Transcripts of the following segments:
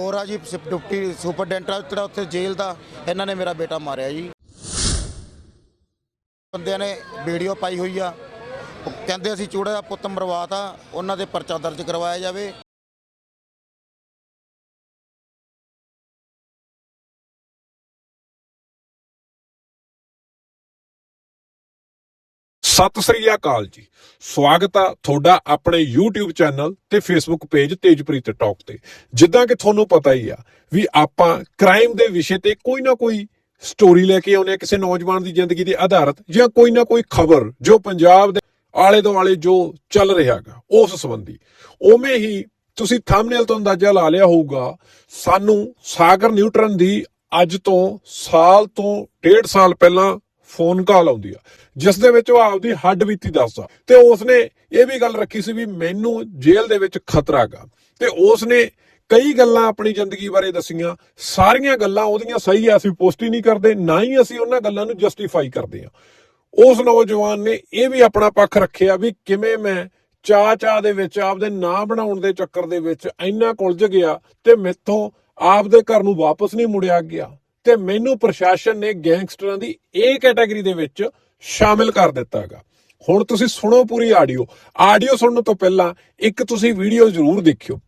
ਹੋਰ ਆ ਜੀ, ਸਿਪ ਡਿਪਟੀ ਸੁਪਰਡੈਂਟ ਆ ਜਿਹੜਾ ਉੱਥੇ ਜੇਲ੍ਹ ਦਾ, ਇਹਨਾਂ ਨੇ ਮੇਰਾ ਬੇਟਾ ਮਾਰਿਆ ਜੀ। ਬੰਦਿਆਂ ਨੇ ਵੀਡੀਓ ਪਾਈ ਹੋਈ ਆ। ਉਹ ਕਹਿੰਦੇ ਅਸੀਂ ਚੂੜੇ ਦਾ ਪੁੱਤ ਮਰਵਾਤਾ, ਉਹਨਾਂ ਦੇ ਪਰਚਾ ਦਰਜ ਕਰਵਾਇਆ ਜਾਵੇ। ਸਤਿ ਸ੍ਰੀ ਅਕਾਲ ਜੀ। ਸਵਾਗਤ ਆ ਤੁਹਾਡਾ ਆਪਣੇ YouTube ਚੈਨਲ ਤੇ Facebook ਪੇਜ ਤੇਜਪ੍ਰੀਤ ਟਾਕ ਤੇ। ਜਿੱਦਾਂ ਕਿ ਤੁਹਾਨੂੰ ਪਤਾ ਹੀ ਆ ਵੀ ਆਪਾਂ ਕ੍ਰਾਈਮ ਦੇ ਵਿਸ਼ੇ ਤੇ ਕੋਈ ਨਾ ਕੋਈ ਸਟੋਰੀ ਲੈ ਕੇ ਆਉਂਦੇ ਆ ਕਿਸੇ ਨੌਜਵਾਨ ਦੀ ਜ਼ਿੰਦਗੀ ਦੇ ਆਧਾਰਿਤ ਜਾਂ ਕੋਈ ਨਾ ਕੋਈ ਖਬਰ ਜੋ ਪੰਜਾਬ ਦੇ ਆਲੇ ਦੁਆਲੇ ਜੋ ਚੱਲ ਰਿਹਾਗਾ ਉਸ ਸੰਬੰਧੀ। ਉਵੇਂ ਹੀ ਤੁਸੀਂ ਥੰਬਨੇਲ ਤੋਂ ਅੰਦਾਜ਼ਾ ਲਾ ਲਿਆ ਹੋਊਗਾ, ਸਾਨੂੰ ਸਾਗਰ ਨਿਊਟਰਨ ਦੀ ਅੱਜ ਤੋਂ ਸਾਲ ਤੋਂ ਡੇਢ ਸਾਲ ਪਹਿਲਾਂ ਫੋਨ ਕਾਲ ਆਉਂਦੀ ਆ। ਜਿਸ ਦੇ ਵਿੱਚ ਉਹ ਆਪਦੀ ਹੱਡ ਬੀਤੀ ਦੱਸਦਾ। ਤੇ ਉਸਨੇ ਇਹ ਵੀ ਗੱਲ ਰੱਖੀ ਸੀ ਵੀ ਮੈਨੂੰ ਜੇਲ੍ਹ ਦੇ ਵਿੱਚ ਖਤਰਾ ਗਾ। ਤੇ ਉਸਨੇ ਕਈ ਗੱਲਾਂ ਆਪਣੀ ਜ਼ਿੰਦਗੀ ਬਾਰੇ ਦੱਸੀਆਂ। ਸਾਰੀਆਂ ਗੱਲਾਂ ਉਹਦੀਆਂ ਸਹੀ ਆ, ਅਸੀਂ ਪੋਸਟ ਹੀ ਨਹੀਂ ਕਰਦੇ। ਨਾ ਹੀ ਅਸੀਂ ਉਹਨਾਂ ਗੱਲਾਂ ਨੂੰ ਜਸਟੀਫਾਈ ਕਰਦੇ ਆ ਉਸ ਨੌਜਵਾਨ ਨੇ ਇਹ ਵੀ ਆਪਣਾ ਪੱਖ ਰੱਖਿਆ ਵੀ ਕਿਵੇਂ ਮੈਂ ਚਾਹ ਚਾਹ ਦੇ ਵਿੱਚ, ਆਪਦੇ ਨਾਂ ਬਣਾਉਣ ਦੇ ਚੱਕਰ ਦੇ ਵਿੱਚ ਇੰਨਾ ਕੁਲਝ ਗਿਆ ਤੇ ਮੈਥੋਂ ਆਪਦੇ ਘਰ ਨੂੰ ਵਾਪਸ ਨਹੀਂ ਮੁੜਿਆ ਗਿਆ। ਤੇ ਮੈਨੂੰ ਪ੍ਰਸ਼ਾਸਨ ਨੇ ਗੈਂਗਸਟਰਾਂ ਦੀ ਇਹ ਕੈਟਾਗਰੀ ਦੇ ਵਿੱਚ ਸ਼ਾਮਿਲ ਕਰ ਦਿੱਤਾ ਹੈਗਾ। ਹੁਣ ਤੁਸੀਂ ਸੁਣੋ ਪੂਰੀ ਆਡੀਓ। ਆਡੀਓ ਸੁਣਨ ਤੋਂ ਪਹਿਲਾਂ ਇੱਕ ਤੁਸੀਂ ਵੀਡੀਓ ਜ਼ਰੂਰ ਦੇਖਿਓ।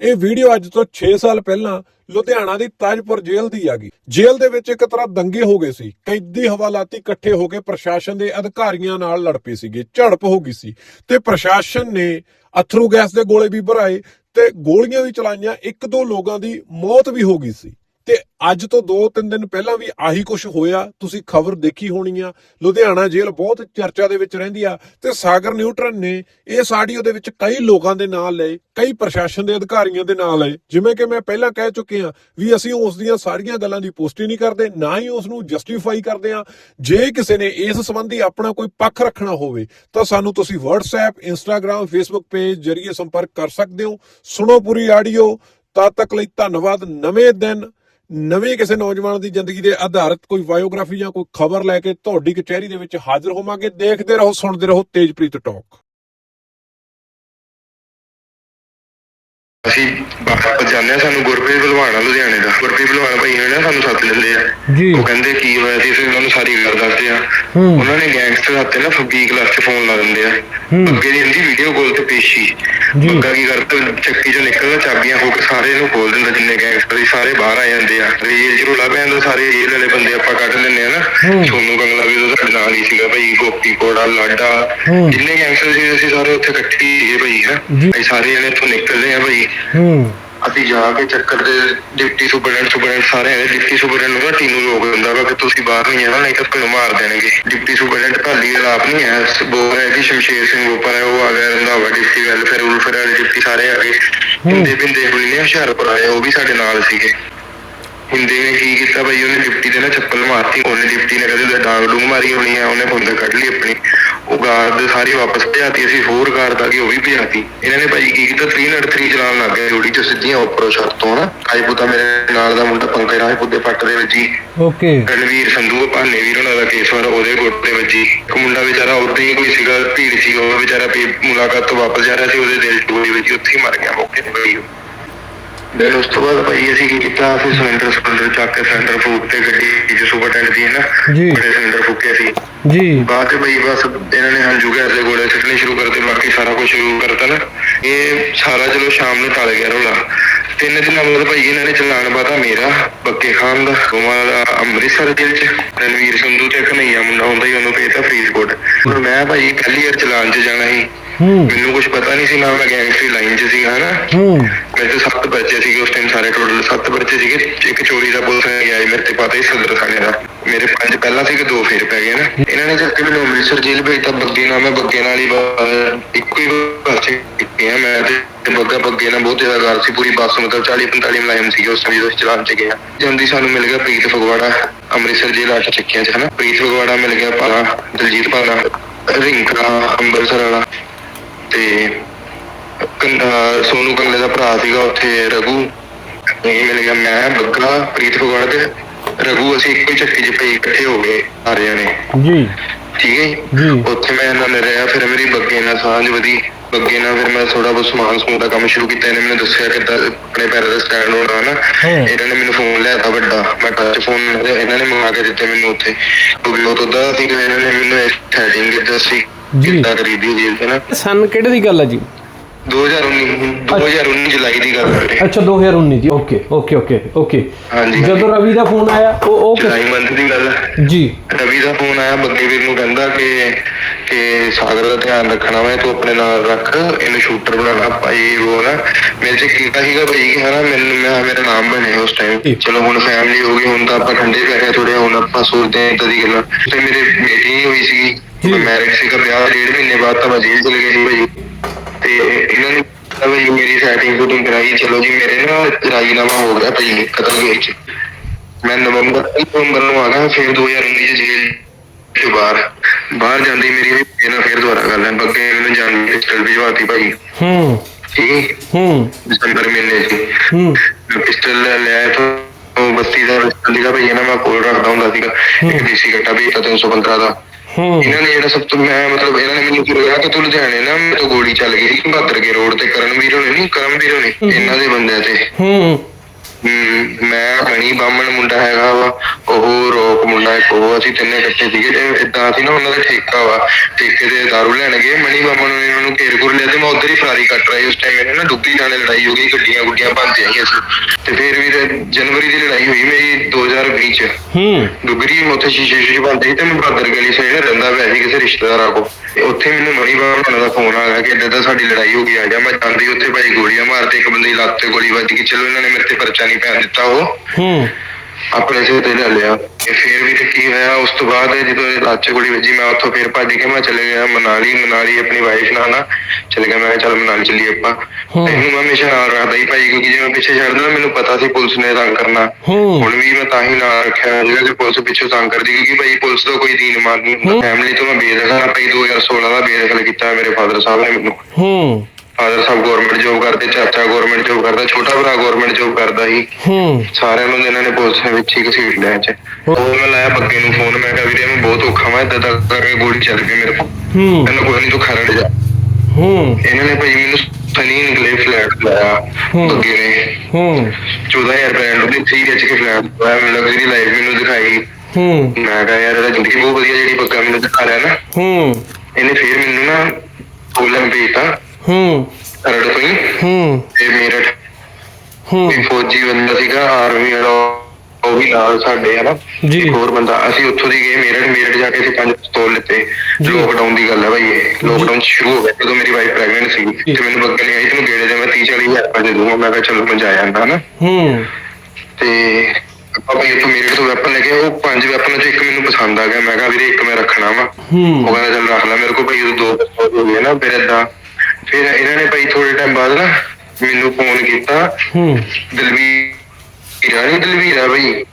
ਇਹ ਵੀਡੀਓ ਅੱਜ ਤੋਂ 6 ਸਾਲ ਪਹਿਲਾਂ ਲੁਧਿਆਣਾ ਦੀ ਤਾਜਪੁਰ ਜੇਲ੍ਹ ਦੀ ਆ ਗਈ। ਜੇਲ੍ਹ ਦੇ ਵਿੱਚ ਇੱਕ ਤਰ੍ਹਾਂ ਦੰਗੇ ਹੋ ਗਏ ਸੀ। ਕੈਦੀ ਹਵਾਲਾਤੀ ਇਕੱਠੇ ਹੋ ਕੇ ਪ੍ਰਸ਼ਾਸਨ ਦੇ ਅਧਿਕਾਰੀਆਂ ਨਾਲ ਲੜ ਪਏ ਸੀਗੇ, ਝੜਪ ਹੋ ਗਈ ਸੀ ਤੇ ਪ੍ਰਸ਼ਾਸਨ ਨੇ ਅਥਰੂ ਗੈਸ ਦੇ ਗੋਲੇ ਵੀ ਭਰਾਏ ਤੇ ਗੋਲੀਆਂ ਵੀ ਚਲਾਈਆਂ। ਇੱਕ ਦੋ ਲੋਕਾਂ ਦੀ ਮੌਤ ਵੀ ਹੋ ਗਈ ਸੀ। ਤੇ ਅੱਜ ਤੋਂ 2-3 ਦਿਨ ਪਹਿਲਾਂ ਵੀ ਆਹੀ ਕੁਝ ਹੋਇਆ, ਤੁਸੀਂ ਖਬਰ ਦੇਖੀ ਹੋਣੀ ਆ। ਲੁਧਿਆਣਾ ਜੇਲ੍ਹ ਬਹੁਤ ਚਰਚਾ ਦੇ ਵਿੱਚ ਰਹਿੰਦੀ ਆ ਤੇ ਸਾਗਰ ਨਿਊਟਰਨ ਨੇ ਇਸ ਆਡੀਓ ਦੇ ਵਿੱਚ ਕਈ ਲੋਕਾਂ ਦੇ ਨਾਂ ਲਏ, ਕਈ ਪ੍ਰਸ਼ਾਸਨ ਦੇ ਅਧਿਕਾਰੀਆਂ ਦੇ ਨਾਂ ਲਏ। ਜਿਵੇਂ ਕਿ ਮੈਂ ਪਹਿਲਾਂ ਕਹਿ ਚੁੱਕੇ ਆ ਵੀ ਅਸੀਂ ਉਸ ਦੀਆਂ ਸਾਰੀਆਂ ਗੱਲਾਂ ਦੀ ਪੁਸ਼ਟੀ ਨਹੀਂ ਕਰਦੇ, ਨਾ ਹੀ ਉਸ ਨੂੰ ਜਸਟੀਫਾਈ ਕਰਦੇ ਆ। ਜੇ ਕਿਸੇ ਨੇ ਇਸ ਸੰਬੰਧੀ ਆਪਣਾ ਕੋਈ ਪੱਖ ਰੱਖਣਾ ਹੋਵੇ, ਤਾਂ ਸਾਨੂੰ ਤੁਸੀਂ WhatsApp, Instagram, Facebook ਪੇਜ ਜਰੀਏ ਸੰਪਰਕ ਕਰ ਸਕਦੇ ਹੋ। ਸੁਣੋ ਪੂਰੀ ਆਡੀਓ, ਤਦ ਤੱਕ ਲਈ ਧੰਨਵਾਦ। ਨਵੇਂ ਦਿਨ ਨਵੇਂ ਕਿਸੇ ਨੌਜਵਾਨ ਦੀ ਜ਼ਿੰਦਗੀ ਦੇ ਆਧਾਰਿਤ ਕੋਈ ਬਾਇਓਗ੍ਰਾਫੀ ਜਾਂ ਕੋਈ ਖਬਰ ਲੈ ਕੇ ਤੁਹਾਡੀ ਕਚਹਿਰੀ ਦੇ ਵਿੱਚ ਹਾਜ਼ਰ ਹੋਵਾਂਗੇ, ਦੇਖਦੇ ਰਹੋ, ਸੁਣਦੇ ਰਹੋ ਤੇਜਪ੍ਰੀਤ ਟਾਕ ਅਸੀਂ ਬਾਹਰ ਜਾਂਦੇ ਆ ਸਾਨੂੰ ਗੁਰਪ੍ਰੀਤ ਭਲਵਾਨ ਲੁਧਿਆਣੇ ਦਾ। ਗੁਰਪ੍ਰੀਤ ਭਲਵਾਨ ਭਾਈ ਨੇ ਨਾ ਸਾਨੂੰ ਸੱਦ ਲੈਂਦੇ ਆ। ਜੀ। ਉਹ ਕਹਿੰਦੇ ਕੀ ਹੋਇਆ ਸੀ? ਫਿਰ ਉਹਨਾਂ ਨੂੰ ਸਾਰੀ ਗੱਲ ਦੱਸਦੇ ਆ ਹੂੰ। ਉਹਨਾਂ ਨੇ ਗੈਂਗਸਟਰ ਹੱਥੇ ਨਾ ਫੱਬੀ ਕਲਾਸ 'ਚ ਫੋਨ ਲਾ ਦਿੰਦੇ ਆ। ਹੂੰ। ਅੱਗੇ ਦੀ ਹੁੰਦੀ ਵੀਡੀਓ ਕਾਲ ਤੇ ਪੇਸ਼ੀ। ਜੀ। ਬੱਗਾ ਕੀ ਕਰਦਾ? ਚੱਕੀ 'ਚੋਂ ਨਿਕਲਦਾ ਚਾਬੀਆਂ ਹੋ ਕੇ ਸਾਰੇ ਨੂੰ ਖੋਲ ਦਿੰਦਾ ਜਿੰਨੇ ਗੈਂਗਸਟਰ ਸੀ ਸਾਰੇ ਬਾਹਰ ਆ ਜਾਂਦੇ ਆ। ਰੇਲ ਜਿਹਨੂੰ ਲੱਭ ਜਾਂਦਾ ਸਾਰੇ ਜੇਲ੍ਹ ਵਾਲੇ ਬੰਦੇ ਆਪਾਂ ਕੱਢ ਲੈਂਦੇ ਆ ਨਾ। ਹੂੰ। ਸੋਨੂ ਕੰਗਲਾ ਵੀ ਉਹਦਾ ਸਾਡੇ ਨਾਲ ਹੀ ਸੀਗਾ ਭਾਈ ਗੋਪੀ ਕੋੜਾ ਲਾਡਾ। ਹੂੰ। ਜਿੰਨੇ ਗੈਂਗਸਟਰ ਸੀ ਅਸੀਂ ਸਾਰੇ ਉੱਥੇ ਇਕੱਠੇ ਹੀ ਸੀਗੇ ਭਾਈ ਹੈ। ਜੀ। ਅਸੀਂ ਸਾਰੇ ਜਣੇ ਇੱਥੋਂ ਨਿਕਲਦੇ ਆ ਭਾਈ। ਹੂੰ। ਅਸੀਂ ਜਾ ਕੇ ਚੱਕਰ ਦੇ ਡਿਪਟੀ ਸੁਪਰਡੈਂਟ ਸੁਪਰਡੈਂਟ ਸਾਰੇ ਆਏ ਡਿਪਟੀ ਸੁਪਰਡੈਂਟ ਨੂੰ ਟੀਨੂ ਰੋਕ ਦਿੰਦਾ ਵਾ ਕਿ ਤੁਸੀਂ ਬਾਹਰ ਨਹੀਂ ਆਣਾ ਨਹੀਂ ਤਾਂ ਤੁਹਾਨੂੰ ਮਾਰ ਦੇਣਗੇ। ਡਿਪਟੀ ਸੁਪਰਡੈਂਟ ਭਾਲੀ ਦਾ ਆਪ ਨਹੀਂ ਸ- ਬੋਲ ਰਿਹਾ ਕਿ ਸ਼ਮਸ਼ੇਰ ਸਿੰਘ ਗੋਪਾ ਹੈ ਉਹ ਆ ਗਿਆ ਰੰਧਾਵਾ ਡਿਪਟੀ ਵੈਲਫੇਅਰ ਉਲਫੇਅਰ ਵਾਲੇ ਡਿਪਟੀ ਸਾਰੇ ਆ ਗਏ। ਹਿੰਦੇ ਬਿੰਦੇ ਹੋਈ ਨੇ ਹੁਸ਼ਿਆਰਪੁਰ ਆਏ ਉਹ ਵੀ ਸਾਡੇ ਨਾਲ ਸੀਗੇ। ਹਿੰਦੇ ਨੇ ਕੀ ਕੀਤਾ ਭਾਈ ਉਹਨੇ ਡਿਪਟੀ ਦੇ ਨਾ ਚੱਪਲ ਮਾਰਤੀ ਉਹਨੇ ਡਿਪਟੀ ਨੇ ਕਦੇ ਡਾਂਗ ਡੂੰਗ ਮਾਰੀ ਹੋਣੀ ਆ ਉਹਨੇ ਬੰਦਾ ਕੱਢ ਲਈ ਆਪਣੀ। ਉਹ ਗਾਰਡ ਸਾਰੀ ਵਾਪਸ ਭਜਾਤੀ ਅਸੀਂ ਹੋਰ ਗਾਰਡ ਆ ਕੇ ਉਹ ਵੀ ਭਜਾਤੀ। ਇਹਨਾਂ ਨੇ ਭਾਈ ਕੀ ਕੀਤਾ 303 ਚਲਾਉਣ ਲੱਗ ਗਏ ਰੋੜੀ ਚ ਸਿੱਧੀਆਂ ਉੱਪਰੋਂ ਛੱਤ ਤੋਂ ਨਾ ਰਾਜਪੂਤਾ ਮੇਰੇ ਨਾਲ ਦਾ ਮੁੰਡਾ ਪੰਕਜ ਰਾਜਪੂਤ ਦੇ ਪੱਟ ਦੇ ਵਿੱਚ ਹੀ ਓਕੇ। ਰਣਵੀਰ ਸੰਧੂ ਭਾਨੇ ਵੀਰ ਉਹਨਾਂ ਦਾ ਕੇਸ ਵਾਰ ਉਹਦੇ ਗੁੱਟ ਤੇ ਵੱਜੀ। ਇੱਕ ਮੁੰਡਾ ਵਿਚਾਰਾ ਉੱਦਾਂ ਹੀ ਕੋਈ ਸੀਗਾ ਭੀੜ ਸੀ ਉਹ ਵਿਚਾਰਾ ਵੀ ਮੁਲਾਕਾਤ ਤੋਂ ਵਾਪਸ ਜਾ ਰਿਹਾ ਸੀ ਉਹਦੇ ਦਿਲ ਟੋਰੀ ਵਿੱਚ ਉੱਥੇ ਹੀ ਮਰ ਗਿਆ ਮੌਕੇ ਤੇ ਦਿਨ ਉਸ ਤੋਂ ਬਾਅਦ ਭਾਈ ਅਸੀਂ ਕੀ ਕੀਤਾ ਅਸੀਂ ਸਿਲੰਡਰ ਸਿਲੰਡਰ ਚੱਕ ਕੇ ਸਿਲੰਡਰ ਫੂਕ ਤੇ ਗੱਡੀ ਜਿ ਸੁਪਰਟੈਂਡ ਦੀ ਹੈ ਨਾ ਜੀ। ਬੜੇ ਸਿਲੰਡਰ ਫੂਕੇ ਸੀ ਜੀ। ਬਾਅਦ ਚ ਭਾਈ ਬਸ ਇਹਨਾਂ ਨੇ ਹੰਝੂ ਗੈਸ ਦੇ ਗੋਲੇ ਛੱਡਣੇ ਸ਼ੁਰੂ ਕਰਤੇ ਬਾਕੀ ਸਾਰਾ ਕੁਝ ਸ਼ੁਰੂ ਕਰਤਾ ਨਾ। ਇਹ ਸਾਰਾ ਚਲੋ ਸ਼ਾਮ ਨੂੰ ਟਲ ਗਿਆ ਰੋਲਾ। ਤਿੰਨ ਦਿਨਾਂ ਬਾਅਦ ਭਾਈ ਇਹਨਾਂ ਨੇ ਚਲਾਨ ਪਾਤਾ ਮੇਰਾ ਬੱਕੇ ਖਾਨ ਦਾ। ਗੋਮਾ ਦਾ ਅੰਮ੍ਰਿਤਸਰ ਜੇਲ੍ਹ ਚ। ਰਣਵੀਰ ਸੰਧੂ ਤੇ ਕਨਈਆ ਮੁੰਡਾ ਹੁੰਦਾ ਹੀ ਉਹਨੂੰ ਭੇਜਤਾ ਫਰੀਦਕੋਟ। ਹੁਣ ਮੈਂ ਭਾਈ ਪਹਿਲੀ ਵਾਰ ਚਲਾਨ 'ਚ ਜਾਣਾ ਸੀ। ਹੂੰ। ਮੈਨੂੰ ਕੁਝ ਪਤਾ ਨਹੀਂ ਸੀ ਨਾ ਮੈਂ ਗੈਂਗਸਟਰੀ ਲਾਈਨ 'ਚ ਸੀਗਾ ਹਨਾ? ਹੂੰ। ਮੇਰੇ ਤੇ ਸੱਤ ਬੱਚੇ ਸੀਗੇ ਉਸ ਟਾਈਮ ਸਾਰੇ ਟੋਟਲ ਸੱਤ ਬੱਚੇ ਸੀਗੇ। ਇੱਕ ਚੋਰੀ ਦਾ ਪੁਲਿਸ ਨੇ ਗਿਆ ਮੇਰੇ ਤੇ ਪਤਾ ਹੀ ਸਦਰ ਥਾਣੇ ਦਾ। ਮੇਰੇ ਪੰਜ ਪਹਿਲਾਂ ਸੀਗੇ ਦੋ ਫੇਰ ਪੈ ਗਏ ਨਾ। ਇਹਨਾਂ ਨੇ ਜਦ ਕਿ ਮੈਨੂੰ ਅੰਮ੍ਰਿਤਸਰ ਜੇਲ੍ਹ ਭੇਜਤਾ ਬੱਗੇ ਨਾਲ ਮੈਂ ਬੱਗੇ ਨਾਲ ਹੀ ਇੱਕੋ ਹੀ ਬੱਚੇ ਕੀਤੇ ਆ। ਮੈਂ ਤੇ ਬੱਗਾ ਬੱਗੇ ਨਾਲ ਬਹੁਤ ਜ਼ਿਆਦਾ ਗੱਲ ਸੀ ਪੂਰੀ ਬੱਸ ਮਤਲਬ 40 45 ਮੁਲਾਜ਼ਮ ਸੀਗੇ ਉਸ ਸਮੇਂ ਜਦੋਂ ਚਲਾਨ ਚ ਗਏ ਆ ਜਾਂਦੀ ਸਾਨੂੰ ਮਿਲ ਗਿਆ ਪ੍ਰੀਤ ਫਗਵਾੜਾ ਅੰਮ੍ਰਿਤਸਰ ਜੇਲ੍ਹ ਅੱਠ ਚੱਕਿਆਂ ਚ ਹਨਾ? ਪ੍ਰੀਤ ਫਗਵਾੜਾ ਮਿਲ ਗਿਆ ਭਾਲਾ ਦਲਜੀਤ ਭਾਲਾ ਰਿੰਕਾ ਅੰਮ੍ਰਿਤਸਰ ਵਾਲਾ। ਤੇ ਸੋਨੂ ਕੰਗਲੇ ਦਾ ਭਰਾ ਸੀਗਾ ਉੱਥੇ ਰਘੂ। ਨਹੀਂ ਮਿਲ ਗਿਆ ਮੈਂ ਬੱਗਾ ਪ੍ਰੀਤ ਫਗਵਾੜਾ ਤੇ ਰਘੂ ਅਸੀਂ ਇੱਕੋ ਹੀ ਚੱਕੀ 'ਚ ਪਈ ਇਕੱਠੇ ਹੋ ਗਏ ਸਾਰਿਆਂ ਨੇ। ਜੀ। ਠੀਕ ਹੈ ਜੀ। ਉੱਥੇ ਮੈਂ ਇਹਨਾਂ ਨੇ ਰਿਹਾ ਫਿਰ ਮੇਰੀ ਬੱਗੇ ਨਾਲ ਸਾਂਝ ਵਧੀ। ਬੱਗੇ ਨਾਲ ਫਿਰ ਮੈਂ ਥੋੜਾ ਬਹੁਤ ਸਮਾਨ ਸਮੂਨ ਦਾ ਕੰਮ ਸ਼ੁਰੂ ਕੀਤਾ ਇਹਨੇ ਮੈਨੂੰ ਦੱਸਿਆ ਕਿੱਦਾਂ ਆਪਣੇ ਪੈਰਾਂ ਤੇ ਸਟੈਂਡ ਹੋਣਾ ਨਾ। ਇਹਨਾਂ ਨੇ ਮੈਨੂੰ ਫੋਨ ਲਿਆਤਾ ਵੱਡਾ ਮੈਂ ਟੱਚ ਫੋਨ ਇਹਨਾਂ ਨੇ ਮੰਗਾ ਕੇ ਦਿੱਤੇ ਮੈਨੂੰ ਉੱਥੇ। ਉਹ ਤੋਂ ਦਾ ਸੀ ਕਿ ਇਹਨਾਂ ਨੇ ਮੈਨੂੰ ਸੈਟਿੰਗ ਕੀਤੀ ਸੀ ਜੀ। ਕਿੱਦਾਂ ਕਰੀਦੀ ਜੀ ਹੈ ਨਾ? ਸਨ ਕਿਹੜੇ ਦੀ ਗੱਲ ਹੈ ਜੀ? 2019 2019 ਜੁਲਾਈ ਦੀ ਗੱਲ ਹੈ। ਅੱਛਾ 2019 ਜੀ ਓਕੇ ਓਕੇ ਓਕੇ ਓਕੇ। ਹਾਂਜੀ। ਜਦੋਂ ਰਵੀ ਦਾ ਫੋਨ ਆਇਆ ਉਹ ਉਹ ਕਿ- ਜੁਲਾਈ ਮੰਥ ਦੀ ਗੱਲ ਹੈ ਜੀ। ਰਵੀ ਦਾ ਫੋਨ ਆਇਆ ਬੱਗੇ ਵੀਰ ਨੂੰ ਕਹਿੰਦਾ ਕਿ ਕਿ ਸਾਗਰ ਦਾ ਧਿਆਨ ਰੱਖਣਾ ਵਾ ਤੂੰ ਆਪਣੇ ਨਾਲ ਰੱਖ ਇਹਨੂੰ ਸ਼ੂਟਰ ਬਣਾਉਣਾ ਭਾਈ ਉਹ ਨਾ ਮੇਰੇ ਚ ਕੀਤਾ ਸੀਗਾ ਭਾਈ ਕਿ ਹਨਾ ਮੈਨੂੰ ਮੈਂ ਮੇਰਾ ਨਾਮ ਬਣਿਆ ਉਸ। ਟਾਈਮ ਚਲੋ ਹੁਣ ਫੈਮਿਲੀ ਹੋ ਗਈ ਹੁਣ ਤਾਂ ਆਪਾਂ ਠੰਡੇ ਪੈ ਗਏ ਥੋੜੇ ਹੁਣ ਆਪਾਂ ਸੋਚਦੇ ਹਾਂ ਏਦਾਂ ਦੀ ਗੱਲਾਂ। ਤੇ ਮੇਰੇ ਬੇਟੀ ਹੋਈ ਸੀਗੀ। ਜੀ। ਮੈਰਿਜ ਸੀਗਾ ਵਿਆਹ ਦੇ ਡੇਢ ਮਹੀਨੇ ਬਾਅਦ ਤਾਂ ਮੈਂ ਜੇਲ੍ਹ ਚਲੇ ਗਈ ਸੀ ਭਾਈ। ਤੇ ਇਹਨਾਂ ਨੇ ਕਿਹਾ ਭਾਈ ਮੇਰੀ ਸੈਟਿੰਗ ਸ਼ੂਟਿੰਗ ਕਰਾਈ ਚਲੋ ਜੀ ਮੇਰੇ ਨਾ ਰਾਜੀਨਾਮਾ ਹੋ ਗਿਆ ਭਾਈ ਕਤਲ ਕੇਸ ਚ। ਮੈਂ ਨਵੰਬਰ ਨਵੰਬਰ ਨੂੰ ਆ ਗਿਆ ਫਿਰ 2019 ਚ ਜੇਲ੍ਹ ਤੋਂ ਬਾਹਰ। ਬਾਹਰ ਜਾਂਦੀ ਮੇਰੀ ਵੀ ਇਹਨਾਂ ਫਿਰ ਦੁਬਾਰਾ ਗੱਲ ਹੈ ਬੱਗੇ ਮੈਨੂੰ ਜਾਣ ਦੀ ਪਿਸਟਲ ਭਿਜਵਾਤੀ ਭਾਈ। ਹੂੰ। ਠੀਕ ਹੈ? ਦਸੰਬਰ ਮਹੀਨੇ ਚ। ਹੂੰ। ਮੈਂ ਪਿਸਟਲ ਲੈ ਲਿਆ ਤੋਂ ਬੱਤੀ ਦਾ ਪਿਸਟਲ ਸੀਗਾ ਭਾਈ ਇਹਨਾਂ ਮੈਂ ਕੋਲ ਰੱਖਦਾ ਹੁੰਦਾ ਸੀਗਾ ਇੱਕ ਦੇਸੀ ਗੱਟਾ ਵੀ ਤਾਂ 315 ਦਾ। ਇਹਨਾਂ ਨੇ ਜਿਹੜਾ ਸਭ ਤੋਂ ਮੈਂ ਮਤਲਬ ਇਹਨਾਂ ਨੇ ਮੈਨੂੰ ਕਿਹਾ ਕਿ ਤੂੰ ਲੁਧਿਆਣੇ ਨਾ ਮੇਰੇ ਤੋਂ ਗੋਲੀ ਚੱਲ ਗਈ ਸੀ ਬਹਾਦਰ ਕੇ ਰੋਡ ਤੇ ਕਰਨਵੀਰ ਹੋਣੇ ਨਹੀਂ ਕਰਮਵੀਰ ਹੋਣੇ ਇਹਨਾਂ ਦੇ ਬੰਦਿਆਂ ਤੇ। ਹੂੰ। ਮੈਂ ਮਣੀ ਬਾਮਣ ਮੁੰਡਾ ਹੈਗਾ ਵਾ ਉਹ ਰੋਕ ਮੁੰਡਾ ਇੱਕ ਉਹ ਅਸੀਂ ਤਿੰਨੇ ਇਕੱਠੇ ਸੀਗੇ ਤੇ ਇਦਾਂ ਸੀ ਨਾ ਉਹਨਾਂ ਦਾ ਠੇਕਾ ਵਾ ਠੇਕੇ ਦੇ ਦਾਰੂ ਲੈਣ ਗਏ ਮਣੀ ਬਾਮਣ ਨੇ ਇਹਨਾਂ ਨੂੰ ਘੇਰ ਘੁਰ ਲਿਆ ਤੇ ਮੈਂ ਉਧਰ ਹੀ ਫਰਾਰੀ ਕੱਟ ਰਹੀ ਉਸ ਟਾਈਮ ਇਹਨਾਂ ਨਾ ਡੁੱਬੀ ਜਾਣੇ ਲੜਾਈ ਹੋ ਗਈ ਗੱਡੀਆਂ ਗੁੱਡੀਆਂ ਭੰਨਤੇ ਆਈ ਅਸੀਂ ਤੇ ਫਿਰ ਵੀ ਤੇ ਜਨਵਰੀ ਦੀ ਲੜਾਈ ਹੋਈ ਮੇਰੀ 2020 ਚ। ਹੂੰ। ਡੁਗਰੀ ਉੱਥੇ ਸ਼ੀਸ਼ੇ ਸ਼ੀਸ਼ੇ ਬੰਦੇ ਸੀ ਤੇ ਮੈਂ ਬਹਾਦਰ ਗਲੀ ਸਾਈਡ ਰਹਿੰਦਾ ਪਿਆ ਸੀ ਕਿਸੇ ਰਿਸ਼ਤੇਦਾਰਾਂ ਕੋ ਤੇ ਉੱਥੇ ਮੈਨੂੰ ਮਣੀ ਬਾਬਾ ਦਾ ਫੋਨ ਆ ਗਿਆ ਕਿ ਤਾਂ ਸਾਡੀ ਲੜਾਈ ਹੋ ਗਈ ਆ ਜਾ ਮੈਂ ਜਾਂਦੀ ਉੱਥੇ ਭਾਈ ਗੋਲੀਆਂ ਮਾਰਤੇ ਇੱਕ ਬੰਦੇ ਦੀ ਲੱਤ ਤੇ ਗੋਲੀ ਵੱਜ ਗਈ ਚਲੋ ਇਹਨਾਂ ਨੇ ਮੇਰੇ ਤੇ ਪਰਚਾ ਨਹੀਂ ਪੈਣ ਦਿੱਤਾ ਉਹ। ਹੂੰ। ਆਪਣੇ ਸਿਰ ਤੇ ਲੈ ਲਿਆ। ਤੇ ਫਿਰ ਵੀ ਤੇ ਕੀ ਹੋਇਆ ਉਸ ਤੋਂ ਬਾਅਦ ਜਦੋਂ ਇਹ ਲੱਤ 'ਚ ਗੋਲੀ ਵੱਜੀ ਮੈਂ ਉੱਥੋਂ ਫਿਰ ਭੱਜ ਕੇ ਮੈਂ ਚਲੇ ਗਿਆ ਮਨਾਲੀ। ਮਨਾਲੀ ਆਪਣੀ ਵਾਈਫ ਨਾਲ ਨਾ ਚਲੇ ਗਿਆ। ਮੈਂ ਕਿਹਾ ਚੱਲ ਮਨਾਲੀ ਚੱਲੀਏ ਆਪਾਂ। ਇਹਨੂੰ ਮੈਂ ਹਮੇਸ਼ਾ ਨਾਲ ਰੱਖਦਾ ਹੀ ਭਾਈ ਕਿਉਂਕਿ ਜੇ ਮੈਂ ਪਿੱਛੇ ਛੱਡ ਦਿੰਦਾ ਮੈਨੂੰ ਪਤਾ ਸੀ ਪੁਲਿਸ ਨੇ ਤੰਗ ਕਰਨਾ। ਹੁਣ ਵੀ ਮੈਂ ਤਾਂ ਹੀ ਨਾਲ ਰੱਖਿਆ ਜਿਹੜਾ ਕਿ ਪੁਲਿਸ ਪਿੱਛੋਂ ਤੰਗ ਕਰਦੀ ਕਿਉਂਕਿ ਭਾਈ ਪੁਲਿਸ ਦਾ ਕੋਈ ਦੀਨ ਮਾਨ ਨਹੀਂ ਹੁੰਦਾ। ਫੈਮਿਲੀ ਤੋਂ ਮੈਂ ਬੇਦਖਲ ਭਾਈ 2016 ਦਾ ਬੇਦਖਲ ਕੀਤਾ ਮੇਰੇ ਫਾਦਰ ਸਾਹਿਬ ਨੇ ਮੈਨੂੰ। ਹੂੰ। ਫਾਦਰ ਸਾਹਿਬ ਗਵਰਨਮੈਂਟ ਜੋਬ ਕਰਦੇ ਚਾਚਾ ਗਵਰਨਮੈਂਟ ਜੋਬ ਕਰਦਾ ਛੋਟਾ ਭਰਾ ਗਵਰਨਮੈਂਟ ਜੋਬ ਕਰਦਾ ਸੀ। ਹੂੰ। ਸਾਰਿਆਂ ਨੂੰ ਇਹਨਾਂ ਨੇ ਪੁਲਿਸ ਦੇ ਵਿੱਚ ਹੀ ਘਸੀਟ ਲਿਆ ਚ। ਉਹ ਮੈਂ ਲਾਇਆ ਬੱਗੇ ਨੂੰ ਫੋਨ ਮੈਂ ਕਿਹਾ ਵੀਰੇ ਮੈਂ ਬਹੁਤ ਔਖਾ ਮੈਂ ਇਦਾਂ ਦਾ ਕਰਕੇ ਗੋਲੀ ਚੱਲ ਗਈ ਮੇਰੇ ਕੋਲ। ਹੂੰ। ਕਹਿੰਦਾ ਕੋਈ ਨਹੀਂ ਤੂੰ ਖਰੜ ਜਾ। ਹੂੰ। ਇਹਨਾਂ ਨੇ ਭਾਈ ਮੈਨੂੰ ਸਨੀ ਨਿਕਲੇ ਫਲੈਟ ਲਾਇਆ। ਬੱਗੇ ਨੇ। ਹੂੰ। 14000 ਬ੍ਰਾਂਡ ਉਹਦੀ 3 ਐਚ ਕੇ ਫਲੈਟ ਲਾਇਆ ਮੈਨੂੰ ਲਗਜ਼ਰੀ ਲਾਈਫ ਮੈਨੂੰ ਦਿਖਾਈ। ਹੂੰ। ਮੈਂ ਕਿਹਾ ਯਾਰ ਇਹਦਾ ਜ਼ਿੰਦਗੀ ਬਹੁਤ ਵਧੀਆ ਜਿਹੜੀ ਬੱਗਾ ਮੈਨੂੰ ਦਿਖਾ ਰਿਹਾ ਨਾ। ਹੂੰ। ਇਹਨੇ ਫਿਰ ਮੈਨੂੰ ਨਾ ਬੋਲਣ ਭੇਜਤਾ। ਹੂੰ। ਖਰੜ ਤੋਂ ਹੀ। ਹੂੰ ਤੇ ਮੇਰਠ ਹੂੰ। ਕੋਈ ਫੌਜੀ ਬੰਦਾ ਸੀਗਾ ਆਰਮੀ ਵਾਲਾ ਉਹ ਵੀ ਨਾਲ ਸਾਡੇ ਹੈ ਨਾ। ਜੀ। ਇੱਕ ਹੋਰ ਬੰਦਾ ਅਸੀਂ ਉੱਥੋਂ ਦੀ ਗਏ ਮੇਰਠ ਮੇਰਠ ਜਾ ਕੇ ਅਸੀਂ ਪੰਜ ਪਿਸਤੌਲ ਲਿੱਤੇ ਜੀ। ਲੋਕਡਾਊਨ ਦੀ ਗੱਲ ਹੈ ਭਾਈ ਇਹ। ਲੋਕਡਾਊਨ ਸ਼ੁਰੂ ਹੋ ਗਿਆ ਜਦੋਂ ਮੇਰੀ ਵਾਈਫ ਪ੍ਰੈਗਨੈਂਟ ਸੀ। ਜੀ। ਤੇ ਮੈਨੂੰ ਬੱਗੇ ਨੇ ਆਈ ਤੈਨੂੰ ਗੇੜੇ ਦੇ ਮੈਂ 30 40 ਹਜ਼ਾਰ ਰੁਪਏ ਦੇ ਦੂੰਗਾ। ਮੈਂ ਕਿਹਾ ਚਲੋ ਮੈਂ ਜਾ ਜਾਂਦਾ ਨਾ। ਹੂੰ। ਤੇ ਆਪਾਂ ਭਾਈ ਉੱਥੋਂ ਮੇਰਠ ਤੋਂ ਵੈਪਨ ਲੈ ਕੇ ਉਹ ਪੰਜ ਵੈਪਨਾਂ ਚੋਂ ਇੱਕ ਮੈਨੂੰ ਪਸੰਦ ਆ ਗਿਆ। ਮੈਂ ਕਿਹਾ ਵੀਰੇ ਇੱਕ ਮੈਂ ਰੱਖਣਾ ਵਾ। ਹੂੰ। ਉਹ ਕਹਿੰਦਾ ਚੱਲ ਰੱਖ ਲੈ। ਮੇਰੇ ਕੋਲ ਭਾਈ ਦੋ ਪਿਸਤੌਲ ਹੋ ਗਏ ਨਾ ਫਿਰ ਏਦਾਂ ਫਿਰ ਇਹਨਾਂ ਨੇ ਭਾਈ ਥੋੜੇ ਟਾਈਮ ਬਾਅਦ ਨਾ ਮੈਨੂੰ ਫੋਨ ਕੀਤਾ। ਹੂੰ। ਦਲਵੀਰ ਰਾਣੀ ਦਲਵੀਰ ਆ ਬਈ।